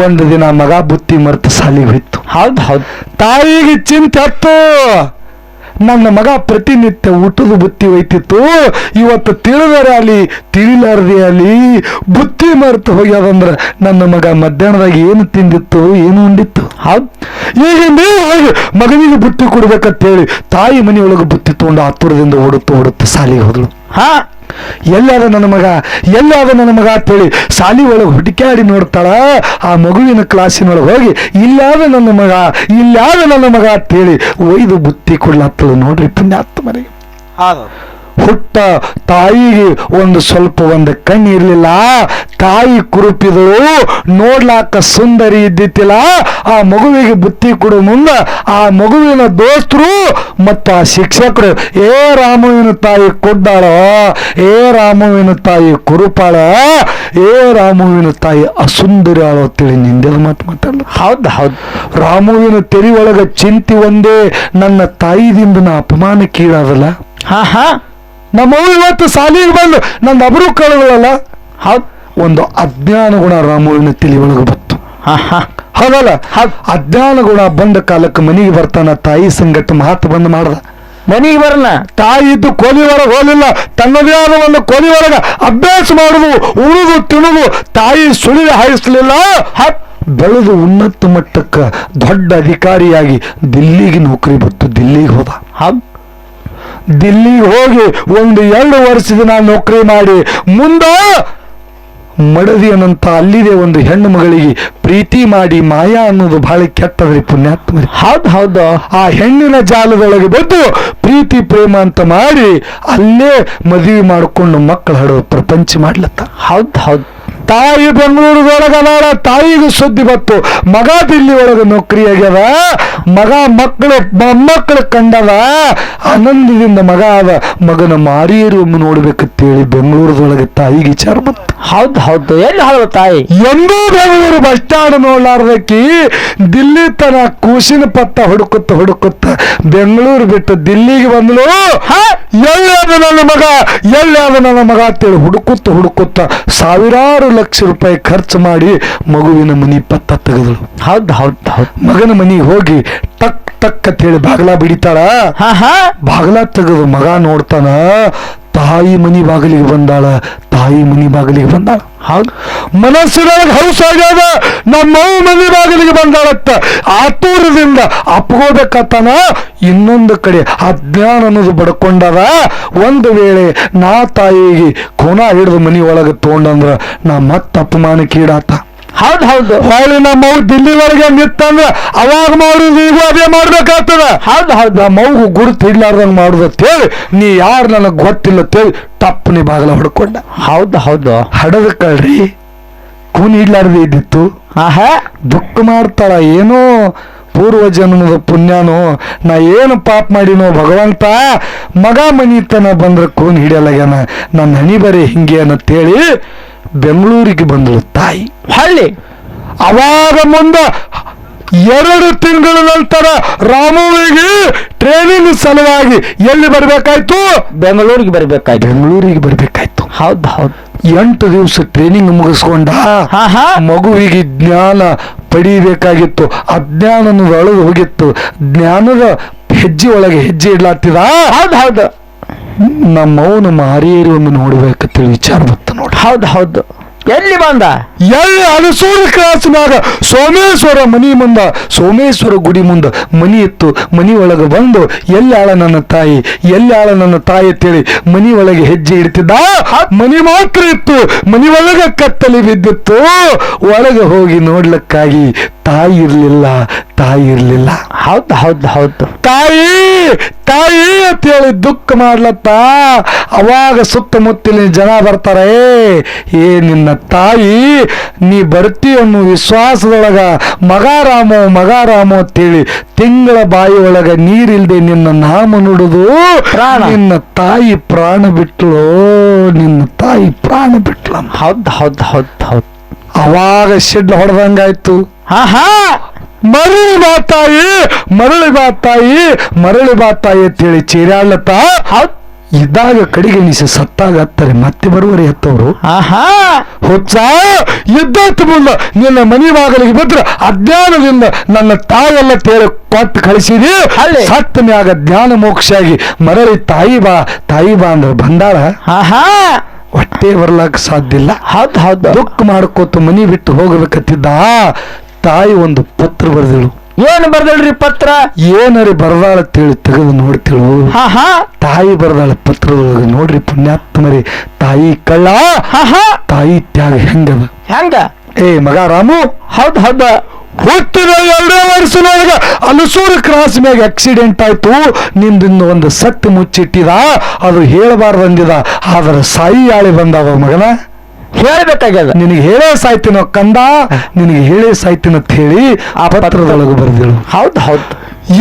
ಒಂದು ದಿನ ಮಗ ಬುತ್ತಿ ಮರೆತು ಸಾಲಿಗೆ ಹೋಯ್ತು. ಹೌದು ಹೌದು. ತಾಯಿಗೆ ಚಿಂತೆ ಹತ್ತು ನನ್ನ ಮಗ ಪ್ರತಿನಿತ್ಯ ಊಟದ ಬುತ್ತಿ ಹೋಯ್ತಿತ್ತು ಇವತ್ತು ತಿಳಿದರೆ ಅಲ್ಲಿ ತಿಳಿಲಾರದೆ ಅಲ್ಲಿ ಬುತ್ತಿ ಮರೆತು ಹೋಗ್ಯದಂದ್ರ ನನ್ನ ಮಗ ಮಧ್ಯಾಹ್ನದಾಗ ಏನು ತಿಂದಿತ್ತು ಏನು ಉಂಡಿತ್ತು? ಹೌದು. ಈಗ ಮಗನಿಗೆ ಬುತ್ತಿ ಕೊಡ್ಬೇಕಂತ ಹೇಳಿ ತಾಯಿ ಮನೆಯೊಳಗೆ ಬುತ್ತಿ ತಗೊಂಡು ಆತುರದಿಂದ ಓಡುತ್ತ ಓಡುತ್ತ ಸಾಲಿಗೆ ಹೋದಳು ಹಾ. ಎಲ್ಲಾದ ನನ್ನ ಮಗ ಎಲ್ಲಾದ ನನ್ನ ಮಗ ಅಂತೇಳಿ ಸಾಲಿ ಒಳಗೆ ಹುಡುಕಾಡಿ ನೋಡ್ತಾಳ, ಆ ಮಗುವಿನ ಕ್ಲಾಸಿನೊಳಗೆ ಹೋಗಿ ಇಲ್ಲಾದ ನನ್ನ ಮಗ ಇಲ್ಲಾದ ನನ್ನ ಮಗ ಅಂತೇಳಿ ಒಯ್ದು ಬುತ್ತಿ ಕೊಡ್ಲಾತ್ತಳು ನೋಡ್ರಿ ಪುಣ್ಯಾತ್ಮರಿಗೆ ಹುಟ್ಟ ತಾಯಿಗೆ ಒಂದು ಸ್ವಲ್ಪ ಒಂದು ಕಣ್ಣು ಇರಲಿಲ್ಲ. ತಾಯಿ ಕುರುಪಿದಳು. ನೋಡ್ಲಾಕ ಸುಂದರಿ ಇದ್ದಿತ್ತಿಲ್ಲ. ಆ ಮಗುವಿಗೆ ಬುತ್ತಿ ಕೊಡೋ ಮುಂದ. ಆ ಮಗುವಿನ ದೋಸ್ತರು ಮತ್ತು ಆ ಶಿಕ್ಷಕರು ಏ ರಾಮುವಿನ ತಾಯಿ ಕೊಡ್ದಾಳೋ? ಏ ರಾಮುವಿನ ತಾಯಿ ಕುರುಪಾಳ? ಏ ರಾಮುವಿನ ತಾಯಿ ಅಸುಂದರಿ ಆಳೋ? ತಿಳಿ ನಿಂದೆಲ್ಲ ಮಾತು ಮಾತಾಡಲ್ಲ ಹೌದು ಹೌದು. ರಾಮುವಿನ ತೆರಿ ಒಳಗೆ ಚಿಂತಿ ಒಂದೇ. ನನ್ನ ತಾಯಿದಿಂದ ನಾ ಅಪಮಾನ ಅಪಮಾನಕ್ಕೀಡಾದಲ್ಲ ಹಾ ಹಾ. ನಮ್ಮವ್ವ ಇವತ್ತು ಸಾಲಿಗೆ ಬಂದು ನನ್ನ ಅಬ್ರು ಕಳೆಗಳಲ್ಲ ಹೌದ್. ಒಂದು ಅಜ್ಞಾನ ಗುಣ ರಾಮುವಿನ ತಲೆ ಒಳಗೆ ಬಂತು. ಹಾ ಹಾ. ಹೌದಲ್ಲ? ಅಜ್ಞಾನ ಗುಣ ಬಂದ ಕಾಲಕ್ಕೆ ಮನೆಗೆ ಬರ್ತಾನ ತಾಯಿ ಸಂಗಟ ಮಹತ್ವ ಬಂದ್ ಮಾಡ್ದ. ಮನಿಗೆ ಬರಲ್ಲ. ತಾಯಿ ಇದ್ದು ಕೋಲಿ ಹೊರಗೆ ಹೋಲಿಲ್ಲ. ತನ್ನದೇ ಆದ ಒಂದು ಕೋಲಿ ಹೊರಗ ಅಭ್ಯಾಸ ಮಾಡುದು ಉಳುದು ತಿಳುದು ತಾಯಿ ಸುಳಿದು ಹಾಯಿಸ್ಲಿಲ್ಲ. ಹ- ಬೆಳೆದು ಉನ್ನತ ಮಟ್ಟಕ್ಕೆ ದೊಡ್ಡ ಅಧಿಕಾರಿಯಾಗಿ ದಿಲ್ಲಿಗೆ ನೌಕರಿ ಬತ್ತು ದಿಲ್ಲಿಗೆ ಹೋದ. ಹೌದ್. ದಿಲ್ಲಿಗೆ ಹೋಗಿ ಒಂದು ಎರಡು ವರ್ಷದ ನಾನು ನೌಕರಿ ಮಾಡಿ ಮುಂದ ಮಡದಿಯನಂತ ಅಲ್ಲಿದೆ ಒಂದು ಹೆಣ್ಣು ಮಗಳಿಗೆ ಪ್ರೀತಿ ಮಾಡಿ ಮಾಯಾ ಅನ್ನೋದು ಬಹಳ ಕೆಟ್ಟದ್ರಿ ಪುಣ್ಯಾತ್ಮರಿ. ಹೌದು ಹೌದು. ಆ ಹೆಣ್ಣಿನ ಜಾಲದೊಳಗೆ ಬಂದು ಪ್ರೀತಿ ಪ್ರೇಮ ಅಂತ ಮಾಡಿ ಅಲ್ಲೇ ಮದುವೆ ಮಾಡಿಕೊಂಡು ಮಕ್ಕಳು ಹಡೋ ಪ್ರಪಂಚ ಮಾಡ್ಲತ್ತ. ಹೌದು ಹೌದ್. ತಾಯಿ ಬೆಂಗಳೂರದೊಳಗ ಅದಾಳ ತಾಯಿಗೂ ಸುದ್ದಿ ಬತ್ತು. ಮಗ ದಿಲ್ಲಿ ಒಳಗ ನೌಕರಿ ಆಗ್ಯದ ಮಗ ಮಕ್ಕಳು ಮೊಮ್ಮಕ್ಕಳು ಕಂಡವ ಆನಂದದಿಂದ ಮಗ ಅವ ಮಗನ ಮಾರಿಯರು ರೂಮ್ ನೋಡ್ಬೇಕಂತೇಳಿ ಬೆಂಗಳೂರದೊಳಗೆ ತಾಯಿಗೆ ವಿಚಾರ ಬಂತು. ಹೌದ್ ಹೌದು. ಎಲ್ಲಿ ಹೌದು ತಾಯಿ? ಎಂದೂ ಬೆಂಗಳೂರು ಬಸ್ ಸ್ಟ್ಯಾಂಡ್ ನೋಡ್ಲಾರ್ದಕ್ಕಿ ದಿಲ್ಲಿ ತನ ಕೂಸಿನ ಪತ್ತ ಹುಡುಕುತ್ತ ಹುಡುಕುತ್ತ ಬೆಂಗಳೂರು ಬಿಟ್ಟು ದಿಲ್ಲಿಗೆ ಬಂದಳು ಎಲ್ಲಾದ ನನ್ನ ಮಗ? ಎಲ್ಲಾದ ನನ್ನ ಮಗ ಅಂತೇಳಿ ಹುಡುಕುತ್ತ ಹುಡುಕುತ್ತ ಸಾವಿರಾರು ಲಕ್ಷ ರೂಪಾಯಿ ಖರ್ಚು ಮಾಡಿ ಮಗುವಿನ ಮನಿ ಪತ್ತ ತೆಗೆದಳು. ಹೌದು ಹೌದು ಹೌದ್. ಮಗನ ಮನಿ ಹೋಗಿ ಟಕ್ ಟಕ್ ಅಂತ ಹೇಳಿ ಬಾಗ್ಲಾ ಬಿಡಿತಾಳ. ಬಾಗ್ಲ ತೆಗೆದು ಮಗ ನೋಡ್ತಾನ ತಾಯಿ ಮನಿ ಬಾಗಿಲಿಗೆ ಬಂದಾಳ ತಾಯಿ ಮನಿ ಬಾಗಿಲಿಗೆ ಬಂದಾಳ. ಹೌದು. ಮನಸ್ಸಿನೊಳಗೆ ಹೌಸ್ ಆಗ್ಯದ ನಮ್ಮ ಮನೆ ಬಾಗಿಲಿಗೆ ಬಂದಾಳತ್ತ. ಆತೂರದಿಂದ ಅಪ್ಕೋಬೇಕತ್ತನ ಇನ್ನೊಂದು ಕಡೆ. ಅಜ್ಞಾನ ಅನ್ನೋದು ಬಡ್ಕೊಂಡದ ಒಂದು ವೇಳೆ ನಾ ತಾಯಿಗೆ ಕೋನ ಹಿಡಿದು ಮನಿ ಒಳಗೆ ತಗೊಂಡಂದ್ರ ನಾ ಮತ್ತ ಅಪಮಾನಕ್ಕೀಡಾತ. ಹೌದ್ ಹೌದು. ಹೊಳ್ಳಿ ನಮ್ಮ ಮಗು ದಿಲ್ಲಿವರೆಗೆ ನಿತ್ತಂದ್ರ ಅವಾಗ ಮಾಡುದು ಈಗ ಅದೇ ಮಾಡ್ಬೇಕಾಗ್ತದ. ಹೌದು ಹೌದು. ನಮ್ಮ ಮಗು ಗುರುತು ಹಿಡ್ಲಾರ್ದಂಗ ಮಾಡುದು ಅಂತೇಳಿ ನೀ ಯಾರು ನನಗೆ ಗೊತ್ತಿಲ್ಲ ಅಂತೇಳಿ ನೀ ಬಾಗಲ ಹೊಡ್ಕೊಂಡ. ಹೌದು ಹೌದು. ಹಡದ ಕಳ್ರಿ ಕೂನ್ ಇಡ್ಲಾರ್ದೆ ಇದ್ದಿತ್ತು. ಆಹಾ. ದುಃಖ ಮಾಡ್ತಾಳ ಏನೋ ಪೂರ್ವ ಜನ್ಮದ ಪುಣ್ಯನೋ ನಾ ಏನು ಪಾಪ ಮಾಡಿನೋ ಭಗವಂತ ಮಗ ಮನಿತನ ಬಂದ್ರೆ ಕೂನ್ ಹಿಡಿಯಲಾಗ್ಯಾನ. ನನ್ನ ಹಣಿ ಬರೀ ಹಿಂಗೆ ಅನ್ನತ್ತೇಳಿ ಬೆಂಗಳೂರಿಗೆ ಬಂದಳು ತಾಯಿ. ಹಳ್ಳಿ. ಅವಾಗ ಮುಂದೆ ಎರಡು ತಿಂಗಳ ನಂತರ ರಾಮುವಿಗೆ ಟ್ರೈನಿಂಗ್ ಸಲುವಾಗಿ ಎಲ್ಲಿ ಬರಬೇಕಾಯ್ತು? ಬೆಂಗಳೂರಿಗೆ ಬರ್ಬೇಕಾಯ್ತು. ಬೆಂಗಳೂರಿಗೆ ಬರ್ಬೇಕಾಯ್ತು. ಹೌದು ಹೌದು. ಎಂಟು ದಿವಸ ಟ್ರೈನಿಂಗ್ ಮುಗಿಸ್ಕೊಂಡ ಮಗುವಿಗೆ ಜ್ಞಾನ ಪಡಿಬೇಕಾಗಿತ್ತು. ಅಜ್ಞಾನ ಒಳಗೆ ಹೋಗಿತ್ತು. ಜ್ಞಾನದ ಹೆಜ್ಜೆ ಒಳಗೆ ಹೆಜ್ಜೆ ಇಡ್ಲಾತಿದ? ಹೌದು ಹೌದು. ನಮ್ಮ ಮೌನ ಒಂದು ಒಮ್ಮೆ ನೋಡ್ಬೇಕಂತೇಳಿ ವಿಚಾರ ಬತ್ತ ನೋಡಿ. ಹೌದು ಹೌದು. ಎಲ್ಲಿ ಬಂದ? ಎಲ್ಲಿ? ಅಲಸೂರು ಕ್ರಾಸ್ನಾಗ ಸೋಮೇಶ್ವರ ಮನಿ ಮುಂದ ಸೋಮೇಶ್ವರ ಗುಡಿ ಮುಂದ ಮನಿ ಇತ್ತು ಮನಿ ಒಳಗೆ ಬಂದು ಎಲ್ಲಿ ಆಳ ನನ್ನ ತಾಯಿ ಎಲ್ಲಿ ಆಳ ನನ್ನ ತಾಯಿ ಅಂತೇಳಿ ಮನಿ ಒಳಗೆ ಹೆಜ್ಜೆ ಇಡ್ತಿದ್ದ? ಮನಿ ಮಾತ್ರ ಇತ್ತು. ಮನಿ ಒಳಗೆ ಕತ್ತಲಿ ಬಿದ್ದಿತ್ತು. ಒಳಗೆ ಹೋಗಿ ನೋಡ್ಲಿಕ್ಕಾಗಿ ತಾಯಿ ಇರಲಿಲ್ಲ ತಾಯಿ ಇರಲಿಲ್ಲ. ಹೌದು ಹೌದು ಹೌದು. ತಾಯಿ ತಾಯಿ ಅಂತ ಹೇಳಿ ದುಃಖ ಮಾಡ್ಲತ್ತ? ಅವಾಗ ಸುತ್ತಮುತ್ತಲಿನ ಜನ ಬರ್ತಾರೆ ಏ ನಿನ್ನ ತಾಯಿ ನೀ ಬರ್ತಿ ಅನ್ನೋ ವಿಶ್ವಾಸದೊಳಗ ಮಗ ರಾಮೋ ಮಗ ರಾಮೋ ಅಂತೇಳಿ ತಿಂಗಳ ಬಾಯಿ ಒಳಗ ನೀರಿಲ್ದೆ ನಿನ್ನ ನಾಮ ನುಡಿದು. ನಿನ್ನ ತಾಯಿ ಪ್ರಾಣ ಬಿಟ್ಲು ನಿನ್ನ ತಾಯಿ ಪ್ರಾಣ ಬಿಟ್ಲ ಹೌದು ಹೌದ್ ಹೌದ್ ಹೌದ್. ಅವಾಗ ಶೆಡ್ ಹೊಡೆದಂಗಾಯ್ತು ಹಾ ಮರಳಿ ಬಾ ತಾಯಿ ಮರಳಿ ಬಾ ತಾಯಿ ಮರಳಿ ಬಾ ತಾಯಿ ಅಂತೇಳಿ ಚೀರಾಡ್ಲತ್ತ ಇದ್ದಾಗ ಕಡೆಗೆ ನಿಶ ಸತ್ತಾಗ ಹತ್ತಾರೆ ಮತ್ತೆ ಬರುವರೆ ಹತ್ತವರು. ಆಹಾ! ಹುಚ್ಚ ಎದ್ದಾತು ಮುಂದ. ನಿನ್ನ ಮನಿ ಬಾಗಲಿಗೆ ಬಿದ್ರ ಅಜ್ಞಾನದಿಂದ ನನ್ನ ತಾಯೆಲ್ಲ ತೇರ ಕೊಟ್ಟು ಕಳಿಸಿದಿ. ಸತ್ತ ಮ್ಯಾಗ ಜ್ಞಾನ ಮೋಕ್ಷ ಆಗಿ ಮರಳಿ ತಾಯಿ ಬಾ ತಾಯಿ ಬಾ ಅಂದ್ರೆ ಬಂದಾಳ. ಆಹಾ! ಹಾ ಹೊಟ್ಟೆ ಬರ್ಲಾಕ ಸಾಧ್ಯ ಇಲ್ಲ. ಹೌದ್ ಹೌದ್. ದುಃಖ ಮಾಡ್ಕೋತ ಮನಿ ಬಿಟ್ಟು ಹೋಗಬೇಕತ್ತಿದ್ದ ತಾಯಿ ಒಂದು ಪತ್ರ ಬರೆದಳು ಏನು ಬರ್ದಳ್ರಿ ಪತ್ರ? ಏನರಿ ಬರ್ದಾಳ ತಿಳಿ ತೆಗೆದು ನೋಡ್ತಿಳು ಹಾ ಹಾ. ತಾಯಿ ಬರದಾಳ ಪತ್ರದೊಳಗೆ ನೋಡ್ರಿ ಪುಣ್ಯಾತ್ಮರಿ ತಾಯಿ ಕಳ್ಳ ಹಾ ಹಾ. ತಾಯಿ ತ್ಯಾಗ ಹೆಂಗದ? ಹೆಂಗ? ಏ ಮಗ ರಾಮು. ಹೌದ್ ಹೌದ್. ಹುಟ್ಟಿದ ಎರಡೇ ವರ್ಷದೊಳಗೆ ಅಲಸೂರು ಕ್ರಾಸ್ ಮ್ಯಾಗ ಆಕ್ಸಿಡೆಂಟ್ ಆಯ್ತು. ನಿಂದಿಂದ ಒಂದು ಸತ್ತು ಮುಚ್ಚಿಟ್ಟಿದ ಅದು ಹೇಳಬಾರ್ದಂದಿದ. ಆದ್ರೆ ಸಾಯಿ ಆಳಿ ಬಂದವ ಮಗನ. ಹೇಳ್ಬೇಕಾಗ್ಯದ. ನಿನಗೆ ಹೇಳೇ ಸಾಯ್ತೀನೋ ಕಂದ ನಿನಗೆ ಹೇಳೇ ಸಾಯ್ತಿನ ಅಂತ ಹೇಳಿ ಆ ಪತ್ರದೊಳಗೆ ಬರೆದಿಳು. ಹೌದು ಹೌದ್.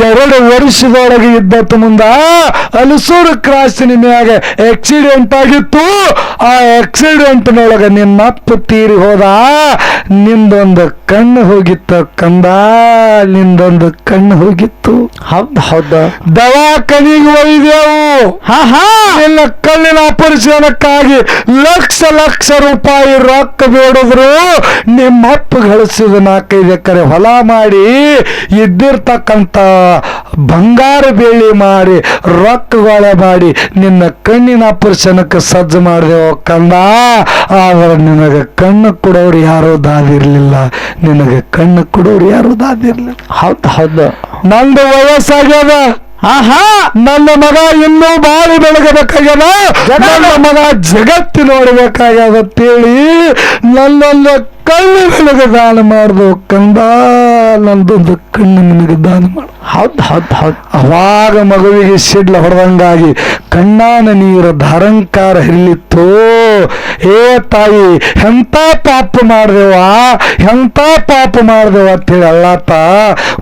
ಎರಡು ವರ್ಷದೊಳಗೆ ಇದ್ದತ್ತು ಮುಂದ ಅಲಸೂರು ಕ್ರಾಸಿನ ಮ್ಯಾಗ ಆಕ್ಸಿಡೆಂಟ್ ಆಗಿತ್ತು. ಆ ಆಕ್ಸಿಡೆಂಟ್ನೊಳಗ ನಿನ್ನ ಅಪ್ಪ ತೀರಿ ಹೋದ. ನಿಂದೊಂದು ಕಣ್ಣು ಹೋಗಿತ್ತು ಕಂದ ನಿಂದೊಂದು ಕಣ್ಣು ಹೋಗಿತ್ತು. ಹೌದು ಹೌದು. ದವಾಖಾನಿಗೆ ಒಯ್ದೆವು. ಹಾ ಹಾ. ನಿನ್ನ ಕಣ್ಣಿನ ಅಪರಿಚನಕ್ಕಾಗಿ ಲಕ್ಷ ಲಕ್ಷ ರೂಪಾಯಿ ರೊಕ್ಕ ಬೇಡಿದ್ರು ನಿಮ್ಮ ಅಪ್ಪ ಗಳಿಸಿದ ನಾಲ್ಕೈದು ಎಕರೆ ಹೊಲ ಮಾಡಿ ಇದ್ದಿರ್ತಕ್ಕಂಥ ಬಂಗಾರ ಬೆಳ್ಳಿ ಮಾಡಿ ರೊಕ್ಕಗೊಳೆ ಮಾಡಿ ನಿನ್ನ ಕಣ್ಣಿನ ಅಪರ್ಶನಕ್ಕೆ ಸಜ್ಜು ಮಾಡಿದೆವು ಕಂದ. ಆದ್ರೆ ನಿನಗೆ ಕಣ್ಣು ಕೊಡೋರು ಯಾರೂ ದಾದಿರ್ಲಿಲ್ಲ. ನಿನಗೆ ಕಣ್ಣು ಕೊಡೋರು ಯಾರೂ ದಾದಿರ್ಲಿಲ್ಲ. ಹೌದು ಹೌದು. ನಂದು ವಯಸ್ಸಾಗ್ಯದ. ಹಾ ಹಾ ನನ್ನ ಮಗ ಇನ್ನೂ ಬಾಳಿ ಬೆಳಗಬೇಕಾಗ್ಯದ? ನನ್ನ ಮಗ ಜಗತ್ತು ನೋಡ್ಬೇಕಾಗ್ಯದ ಅಂತೇಳಿ ನನ್ನನ್ನ ಕಣ್ಣು ನಿನಗೆ ದಾನ ಮಾಡ್ದು ಕಂದ ನಂದೊಂದು ಕಣ್ಣು ನಿನಗೆ ದಾನ ಮಾಡು. ಹೌದ್ ಹೌದ್ ಹೌದ್. ಅವಾಗ ಮಗುವಿಗೆ ಸಿಡ್ಲ ಹೊಡೆದಂಗಾಗಿ ಕಣ್ಣಾನ ನೀರ ಧಾರಂಕಾರ ಹರಿಲಿತ್ತು. ಏ ತಾಯಿ ಎಂತ ಪಾಪ ಮಾಡ್ದೇವ? ಎಂತ ಪಾಪ ಮಾಡ್ದೇವ ಅಂತೇಳಿ ಅಲ್ಲಾತ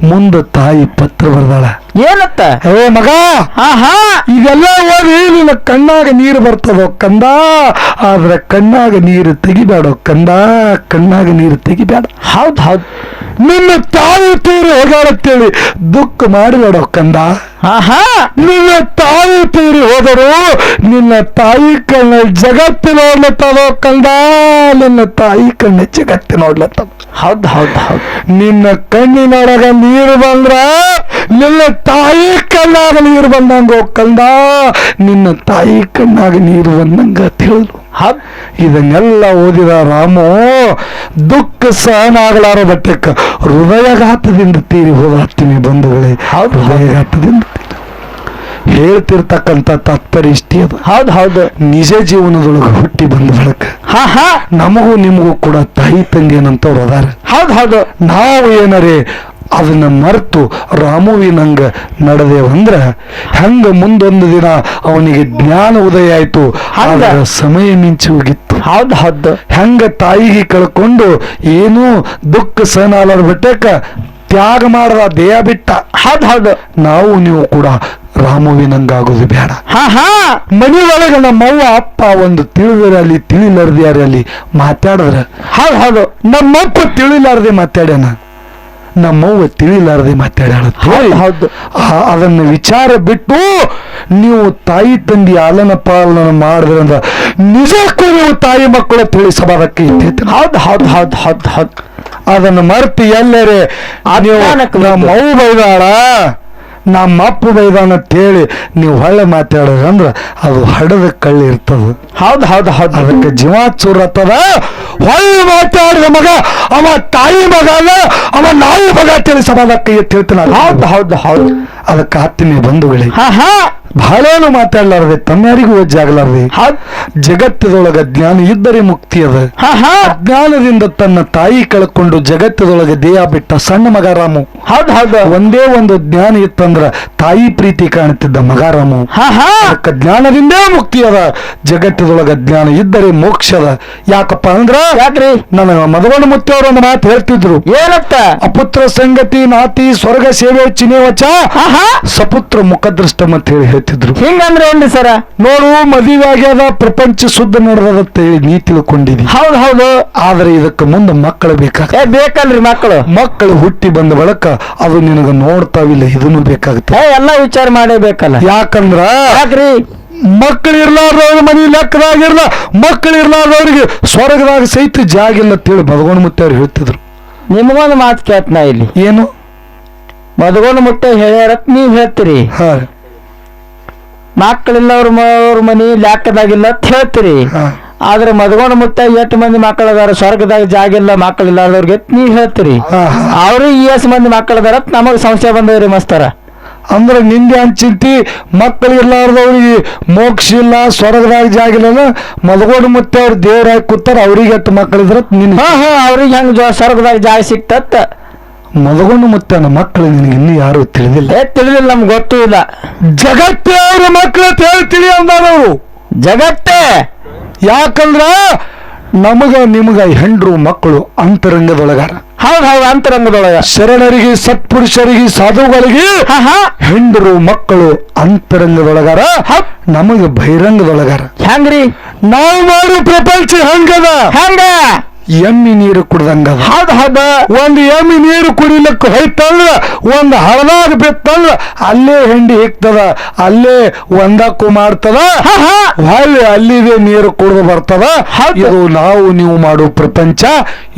ಮುಂದೆ ತಾಯಿ ಪತ್ರ ಬರ್ದಾಳ. ಏನತ್ತ? ಏ ಮಗ ಇದೆಲ್ಲ ಓದಿ ನಿನ್ನ ಕಣ್ಣಾಗ ನೀರು ಬರ್ತದೋ ಕಂದ? ಆದ್ರೆ ಕಣ್ಣಾಗ ನೀರು ತೆಗಿಬೇಡ ಕಂದ? ಕಣ್ಣಾಗ ನೀರು ತೆಗಿಬೇಡ. ಹೌದು ಹೌದ್. ನಿನ್ನ ತಾಯಿ ತೀರು ಹೋಗಾಡತ್ತೇಳಿ ದುಃಖ ಮಾಡಬೇಡ ಕಂದ. ನಿನ್ನ ತಾಯಿ ತೀರಿ ಹೋದರು ನಿನ್ನ ತಾಯಿ ಕಣ್ಣ ಜಗತ್ತು ನೋಡ್ಲತ್ತದೋ ಕಂದ. ನಿನ್ನ ತಾಯಿ ಕಣ್ಣ ಜಗತ್ತು ನೋಡ್ಲತ್ತದ. ಹೌದು ಹೌದ್ ಹೌದ್. ನಿನ್ನ ಕಣ್ಣಿನೊಳಗ ನೀರು ಬಂದ್ರ ನಿನ್ನ ತಾಯಿ ಕಣ್ಣಾಗ ನೀರು ಬಂದಂಗ ಕಂದ. ನಿನ್ನ ತಾಯಿ ಕಣ್ಣಾಗ ನೀರು ಬಂದಂಗ ತಿಳಿದು. ಹೌದ್ ಇದನ್ನೆಲ್ಲ ಓದಿದ ರಾಮು ದುಃಖ ಸಹನಾಗಲಾರ ಬಟ್ಟೆಕ್ಕ ಹೃದಯಘಾತದಿಂದ ತೀರಿ ಹೋದ ಹತ್ತಿನಿ ಬಂಧುಗಳೇ ಹೌದು. ಹೃದಯಘಾತದಿಂದ ತೀರಿ. ಹೇಳ್ತಿರ್ತಕ್ಕಂಥ ತಾತ್ಪರ್ಯ ಇಷ್ಟೇ ಅದು. ಹೌದು ಹೌದು. ನಿಜ ಜೀವನದೊಳಗೆ ಹುಟ್ಟಿ ಬಂದ ಬಳಕ ಹಾ ಹಾ. ನಮಗೂ ನಿಮಗೂ ಕೂಡ ತಾಯಿ ತಂಗಿ ಏನಂತವ್ರು ಅದಾರ. ಹೌದು ಹೌದು. ನಾವು ಏನರೇ ಅದನ್ನ ಮರೆತು ರಾಮುವಿನಂಗ ನಡೆದೇವಂದ್ರ ಹೆಂಗ ಮುಂದೊಂದು ದಿನ ಅವನಿಗೆ ಜ್ಞಾನ ಉದಯ ಆಯ್ತು ಹಂಗ. ಸಮಯ ಮಿಂಚಿ ಹೋಗಿತ್ತು. ಹೌದ್ ಹೌದ್. ಹೆಂಗ ತಾಯಿಗೆ ಕಳ್ಕೊಂಡು ಏನೂ ದುಃಖ ಸಹನಾಲದ ಬಿಟ್ಟಕ್ಕ ತ್ಯಾಗ ಮಾಡದ ದೇಹ ಬಿಟ್ಟ. ಹೌದ್ ಹೌದು. ನಾವು ನೀವು ಕೂಡ ರಾಮುವಿನಂಗಾಗೋದು ಬೇಡ. ಹಾ ಹಾ. ಮನಿ ಒಳಗೆ ನಮ್ಮವ್ವ ಅಪ್ಪ ಒಂದು ತಿಳಿದರಲ್ಲಿ ತಿಳಿಲಾರ್ದ್ಯಾರಲ್ಲಿ ಮಾತಾಡಿದ್ರ? ಹೌದ್ ಹೌದು. ನಮ್ಮಪ್ಪ ತಿಳಿಲಾರ್ದೆ ಮಾತಾಡ್ಯಾನ? ನಮ್ಮವ್ವ ತಿಳಿಲಾರದೆ ಮಾತಾಡೋಣ ಹೌದು ಅದನ್ನ ವಿಚಾರ ಬಿಟ್ಟು ನೀವು ತಾಯಿ ತಂದಿ ಆಲನ ಪಾಲನ ಮಾಡಿದ್ರಂದ್ರ ನಿಜಕ್ಕೂ ನೀವು ತಾಯಿ ಮಕ್ಕಳ ತಿಳಿಸಬಾರಕ್ಕೆ ಹೌದು ಹೌದು ಹೌದು ಹೌದು ಹೌದು. ಅದನ್ನ ಮರ್ತಿ ಎಲ್ಲರೇ ನೀವು ಅಜ್ಞಾನಕ್ಕೆ ನಮ್ಮ ಅವ್ವ ಬೈದಾಳ? ನಮ್ಮ ಅಪ್ಪ ಬೈದಾನ ಅಂತೇಳಿ ನೀವು ಹೊಳ್ಳೆ ಮಾತಾಡೋದಂದ್ರ ಅದು ಹಡದ ಕಳ್ಳಿ ಇರ್ತದ ಹೌದ್ ಹೌದ್ ಹೌದ್ ಅದಕ್ಕೆ ಜೀವ ಚೂರತ್ತದ ಹೊಳ್ಳಿ ಮಾತಾಡಿದ ಮಗ ಅವ ತಾಯಿ ಮಗ ಅಲ್ಲ ಅವ ನಾಯಿ ಮಗ ತಿಳಿಸಬಾರಕ್ಕೆ ಹೇಳ್ತೀನಿ ಹೌದ್ ಹೌದ್ ಹೌದ್ ಅದಕ್ಕೆ ಆತ್ಮೀಯ ಬಂಧುಗಳೇ ಹಾ ಹಾ ಬಹಳೇನು ಮಾತಾಡ್ಲಾರ್ದೆ ತಮ್ಯಾರಿಗೂ ವಜ್ಜಾಗಲಾರ್ದೆ. ಹೌದ್. ಜಗತ್ತದೊಳಗ ಜ್ಞಾನ ಇದ್ದರೆ ಮುಕ್ತಿ ಅದ. ಜ್ಞಾನದಿಂದ ತನ್ನ ತಾಯಿ ಕಳ್ಕೊಂಡು ಜಗತ್ತದೊಳಗೆ ದೇಹ ಬಿಟ್ಟ ಸಣ್ಣ ಮಗ ರಾಮು. ಒಂದೇ ಒಂದು ಜ್ಞಾನ ಇತ್ತಂದ್ರ ತಾಯಿ ಪ್ರೀತಿ ಕಾಣುತ್ತಿದ್ದ ಮಗ ರಾಮು. ಜ್ಞಾನದಿಂದೇ ಮುಕ್ತಿ ಅದ. ಜಗತ್ತದೊಳಗ ಜ್ಞಾನ ಇದ್ದರೆ ಮೋಕ್ಷ ಅದ. ಯಾಕಪ್ಪ ಅಂದ್ರ ಯಾಕ್ರಿ? ನನ್ನ ಮದಗೊಂಡ ಮುತ್ತವ್ರು ಒಂದು ಮಾತು ಹೇಳ್ತಿದ್ರು. ಏನತ್ತ? ಅಪುತ್ರ ಸಂಗತಿ ನಾತಿ ಸ್ವರ್ಗ ಸೇವೆ ಚಿನೇವಚ. ಸಪುತ್ರ ಮುಖದೃಷ್ಟ ಅಂತ ಹೇಳಿ ಹೇಳ್ತಿದ್ರು ಹಿಂಗಂದ್ರೆ ಏನ್ರಿ ಸರ? ನೋಡು ಮದುವೆ ಆಗ್ಯದ ಪ್ರಪಂಚ ಸುದ್ದ ನೋಡ್ರದ ಹೇಳಿ ನೀ ತಿಳ್ಕೊಂಡಿದಿ. ಹೌದು ಹೌದು. ಆದ್ರೆ ಇದಕ್ಕೆ ಮುಂದೆ ಮಕ್ಕಳು ಬೇಕಾಗ ಬೇಕಲ್ರಿ ಮಕ್ಕಳು. ಮಕ್ಕಳು ಹುಟ್ಟಿ ಬಂದ ಬಳಕ ಅದು ನಿನಗ ನೋಡ್ತಾವಿಲ್ಲ ಇದನ್ನು ಬೇಕಾಗುತ್ತೆ. ಎಲ್ಲ ವಿಚಾರ ಮಾಡೇಬೇಕಲ್ಲ ಯಾಕಂದ್ರ ಯಾಕ್ರಿ? ಮಕ್ಕಳು ಇರ್ಲಾರ್ದವ್ರ ಮನಿ ಲೆಕ್ಕದಾಗಿರ್ಲ ಮಕ್ಕಳು ಇರ್ಲಾರ್ದವ್ರಿಗೆ ಸ್ವರ್ಗದಾಗ ಸಹಿತ ಜಾಗಿ ಅಂತ ಹೇಳಿ ಬದಗೊಂಡ್ ಮುತ್ತೆ ಅವ್ರು ಹೇಳ್ತಿದ್ರು. ನಿಮಗೊಂದು ಮಾತು ಕೇಳ್ತನ ಇಲ್ಲಿ. ಏನು? ಮದುಗೊಂಡು ಮುಟ್ಟೆ ಹೇಳ್ಯಾರತ್ ನೀವ್ ಹೇಳ್ತೀರಿ. ಹಾ. ಮಕ್ಕಳಿಲ್ಲ ಅವ್ರ ಅವ್ರ ಮನಿ ಲ್ಯಾಕದಾಗಿಲ್ಲ ಅಂತ ಹೇಳ್ತೀರಿ. ಆದ್ರೆ ಮದ್ಗೊಂಡ್ ಮುಟ್ಟ ಎಷ್ಟು ಮಂದಿ ಮಕ್ಕಳದಾರ ಸ್ವರ್ಗದಾಗ ಜಾಗ ಇಲ್ಲ ಮಕ್ಕಳಿಲ್ಲಾರ್ದವ್ರಿಗೆ ನೀವ್ ಹೇಳ್ತೀರಿ. ಅವರು ಈ ಎಷ್ಟು ಎಸ್ ಮಂದಿ ಮಕ್ಕಳದಾರ ನಮಗ್ ಸಂಶಯ ಬಂದವ್ರಿ ಮಸ್ತಾರ. ಅಂದ್ರೆ ನಿಂದೆ ಅನ್ಚಿಂತಿ ಮಕ್ಕಳು ಇರ್ಲಾರ್ದವ್ರಿಗೆ ಮೋಕ್ಷ ಇಲ್ಲ ಸ್ವರ್ಗದಾಗ ಜಾಗ ಇಲ್ಲ ಮದಗೋಡು ಮುತ್ತೆ ಅವ್ರು ದೇವ್ರಾಗಿ ಕೂತಾರ ಅವ್ರಿಗೆ ಎಷ್ಟು ಮಕ್ಕಳಿದ್ರ ನಿನ್ ಹಾ ಹಾ ಅವ್ರಿಗೆ ಹೆಂಗ್ ಸ್ವರ್ಗದಾಗ ಜಾಗ ಸಿಕ್ತತ್ ಮದಗೊಂಡು ಮತ್ತೆ ನನ್ನ ಮಕ್ಕಳು ನಿನಗೆ ಇನ್ನೂ ಯಾರು ತಿಳಿದಿಲ್ಲ. ಏ ತಿಳಿದಿಲ್ಲ ನಮ್ಗೆ ಗೊತ್ತೂ ಇಲ್ಲ. ಜಗತ್ತೇ ಅವ್ರ ಮಕ್ಕಳು ಅಂತ ಹೇಳ್ತೀರಿ ಅಂದಾರವ್ರು ಜಗತ್ತೇ! ಯಾಕಂದ್ರ ನಮಗ ನಿಮಗ ಹೆಂಡ್ರು ಮಕ್ಕಳು ಅಂತರಂಗದೊಳಗಾರ. ಹೌದ್ ಹೌದು ಅಂತರಂಗದೊಳಗ. ಶರಣರಿಗೆ ಸತ್ಪುರುಷರಿಗೆ ಸಾಧುಗಳಿಗೆ ಹೆಂಡರು ಮಕ್ಕಳು ಅಂತರಂಗದೊಳಗಾರ. ನಮಗ ಬಹಿರಂಗದೊಳಗಾರ. ಹೆಂಗ್ರಿ? ನಾವು ಮಾಡೋ ಪ್ರಪಂಚ ಹಂಗದ. ಹೆಂಗ? ಎಮ್ಮಿ ನೀರು ಕುಡ್ದಂಗ ಹದ ಹದ. ಒಂದು ಎಮ್ಮಿ ನೀರು ಕುಡಿಲಿಕ್ಕೆ ಹೋಯ್ತಂದ್ರ ಒಂದು ಹಳದಾಗ ಬಿತ್ತಂದ್ರ ಅಲ್ಲೇ ಹೆಂಡಿ ಹಿಕ್ತದ ಅಲ್ಲೇ ಒಂದಕ್ಕೂ ಮಾಡ್ತದ. ಅಲ್ಲಿ ಹೊಳ್ಳಿ ಅಲ್ಲಿದೆ ನೀರು ಕುಡ್ದು ಬರ್ತದ. ಇದು ನಾವು ನೀವು ಮಾಡೋ ಪ್ರಪಂಚ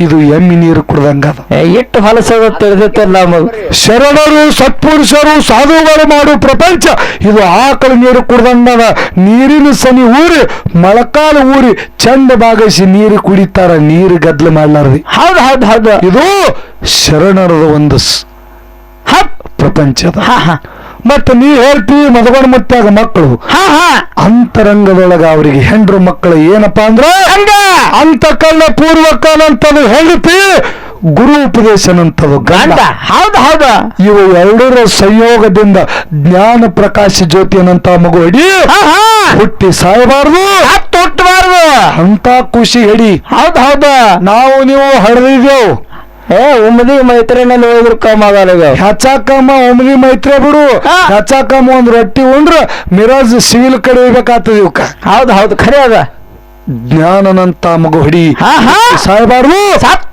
ಇದು ಎಮ್ಮಿ ನೀರು ಕುಡ್ದಂಗದ. ಇಟ್ಟು ಹೊಲಸದ ತಿಳಿದೈತೆ ನಮ್ಮ ಶರಣರು ಸತ್ಪುರುಷರು ಸಾಧುಗಳು ಮಾಡೋ ಪ್ರಪಂಚ ಇದು ಆಕಳ ನೀರು ಕುಡ್ದಂಗದ. ನೀರಿನ ಸನಿ ಊರಿ ಮಳಕಾಲ ಊರಿ ಚಂದ ಬಾಗಿಸಿ ನೀರು ಕುಡಿತಾರ ನೀರು ಗದ್ಲ ಮಾಡ್ಲಾರ್ದಿ. ಹೌದು ಹೌದು ಹೌದು. ಇದು ಶರಣರದ ಒಂದು ಪ್ರಪಂಚದ ಮತ್ತೆ ನೀ ಹೇಳ್ತೀವಿ ಮದಗೊಂಡು ಮುತ್ತಾಗ ಮಕ್ಕಳು ಹಾ ಹಾ. ಅಂತರಂಗದೊಳಗ ಅವರಿಗೆ ಹೆಂಡ್ರು ಮಕ್ಕಳು ಏನಪ್ಪಾ ಅಂದ್ರ ಅಂತ ಕಲ್ಲ ಪೂರ್ವಕಾಲ ಅಂತ ಹೆಂಡತಿ ಗುರು ಉಪದೇಶ ಗಂಡ ಹೌದು ಹೌದು. ಇವು ಎರಡರ ಸಂಯೋಗದಿಂದ ಜ್ಞಾನ ಪ್ರಕಾಶ ಜ್ಯೋತಿ ಅನ್ನಂತ ಮಗು ಹಾ ಹುಟ್ಟಿ ಸಾಯಬಾರ್ದು. ಹುಟ್ಟಬಾರದು. ಅಂತ ಖುಷಿ ಹಿಡಿ ಹೌದು ಹೌದು. ನಾವು ನೀವು ಹಡ್ದಿದ್ದೇವು ಏ ಉಮದಿ ಮೈತ್ರಿನಲ್ಲಿ ಹೋದ್ರು ಕಮ್ಮ ಆಗಲ್ಲ ಹಚ್ಚಾಕಮ್ಮ ಉಮದಿ ಮೈತ್ರಿ ಬಿಡು. ಹಚ್ಚಾಕಮ್ಮ ಹೆಚ್ಚಾಕಮ್ಮ ಒಂದ್ ರೊಟ್ಟಿ ಉಂಡ್ರ ಮಿರಾಜ್ ಸಿವಿಲ್ ಕಡೆ ಹೋಗ್ಬೇಕಾಗ್ತದ ಇವಕ್ಕ. ಹೌದ್ ಹೌದು. ಖರೆ ಅದ. ಜ್ಞಾನನಂತ ಮಗು ಹಿಡಿ ಸಾಯಬಾರದು.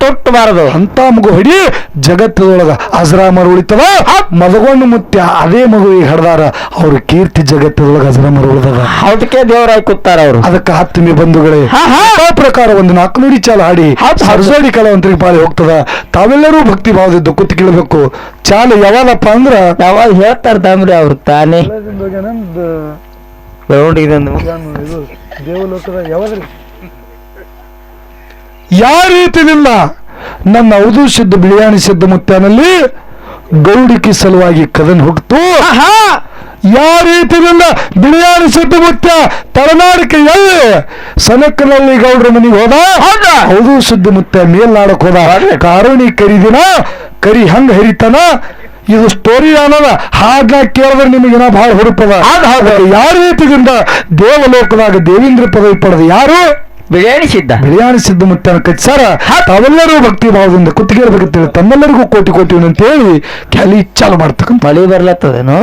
ತೊಟ್ಟಬಾರದು. ಅಂತ ಮಗು ಹಿಡಿ ಜಗತ್ತದೊಳಗ ಅಜರಾಮರು ಉಳಿತದ ಮದಗೊಂಡು ಮುತ್ಯ ಅದೇ ಮಗುವಿಗೆ ಹಡ್ದಾರ. ಅವ್ರ ಕೀರ್ತಿ ಜಗತ್ತದೊಳಗ ಅಜರಾಮರು ಉಳಿದದ. ಅದಕ್ಕೆ ದೇವರಾಗಿ ಕೂತಾರ ಅವ್ರು. ಅದಕ್ಕೆ ಹತ್ತಿಮಿ ಬಂಧುಗಳೇ ಹಾ, ಹಾ. ಆ ಪ್ರಕಾರ ಒಂದು ನಾಲ್ಕು ನುಡಿ ಚಾಲ ಹಾಡಿ. ಸರ್ಜೋಡಿ ಕಲಾವಂತರಿಗೆ ಪಾಳಿ ಹೋಗ್ತದ. ತಾವೆಲ್ಲರೂ ಭಕ್ತಿ ಭಾವದಿದ್ದು ಕೂತು ಕೇಳಬೇಕು. ಚಾಲ ಯಾವಾಗಪ್ಪ ಅಂದ್ರ? ಯಾವಾಗ ಹೇಳ್ತಾರ ತಾಮ್ರಿ ಅವ್ರು ತಾನೇ. ನೋಡಿ ಇದೊಂದು ಯಾವ ರೀತಿಯಿಂದ ನನ್ನ ಹೌದು ಸಿದ್ಧ ಬಿಳಿಯಾಣಿ ಸಿದ್ಧ ಮುತ್ತಾನಲ್ಲಿ ಗೌಡಿಕೆ ಸಲುವಾಗಿ ಕದನ್ ಹೋಗ್ತು. ಯಾವ ರೀತಿಯಿಂದ ಬಿಳಿಯಾಣಿ ಸಿದ್ಧ ಮುತ್ತ ತಳನಾಡಿಕೆ ಎಲ್ಲಿ? ಸನಕನಲ್ಲಿ ಗೌಡ್ರ ಮನೆಗೆ ಹೋದ? ಹೌದಾ? ಹೌದು ಸಿದ್ಧ ಮುತ್ತ ಮೇಲ್ನಾಡಕ್ಕೆ ಹೋದ? ಕಾರುಣಿ ಕರಿದಿನ ಕರಿ ಹಂಗ ಹರಿತಾನ ಇದು ಸ್ಟೋರಿ ಅನ್ನೋದ ಹಾಡ್ನ ಕೇಳಿದ್ರೆ ಏನೋ ಬಹಳ ಹುಡುಪದ ಯಾವ ರೀತಿಯಿಂದ ದೇವಲೋಕದಾಗ ದೇವೇಂದ್ರ ಪದವಿ ಪಡೆದ ಯಾರು? ಬಿರಿಯಾನಿ ಸಿದ್ಧ. ಬಿರಿಯಾನಿ ಸಿದ್ಧ ಮುತ್ತನ ಕಚ್ಚಾರ ತಾವೆಲ್ಲರೂ ಭಕ್ತಿ ಭಾವದಿಂದ ಕುತ್ತಿಗೆ ತಮ್ಮೆಲ್ಲರಿಗೂ ಕೋಟಿ ಕೋಟಿ ಅಂತ ಹೇಳಿ ಕ್ಯಾಲಿ ಚಾಲು ಮಾಡ್ತಕ್ಕಂಥ ಮಳೆ ಬರ್ಲತ್ತದೇನು?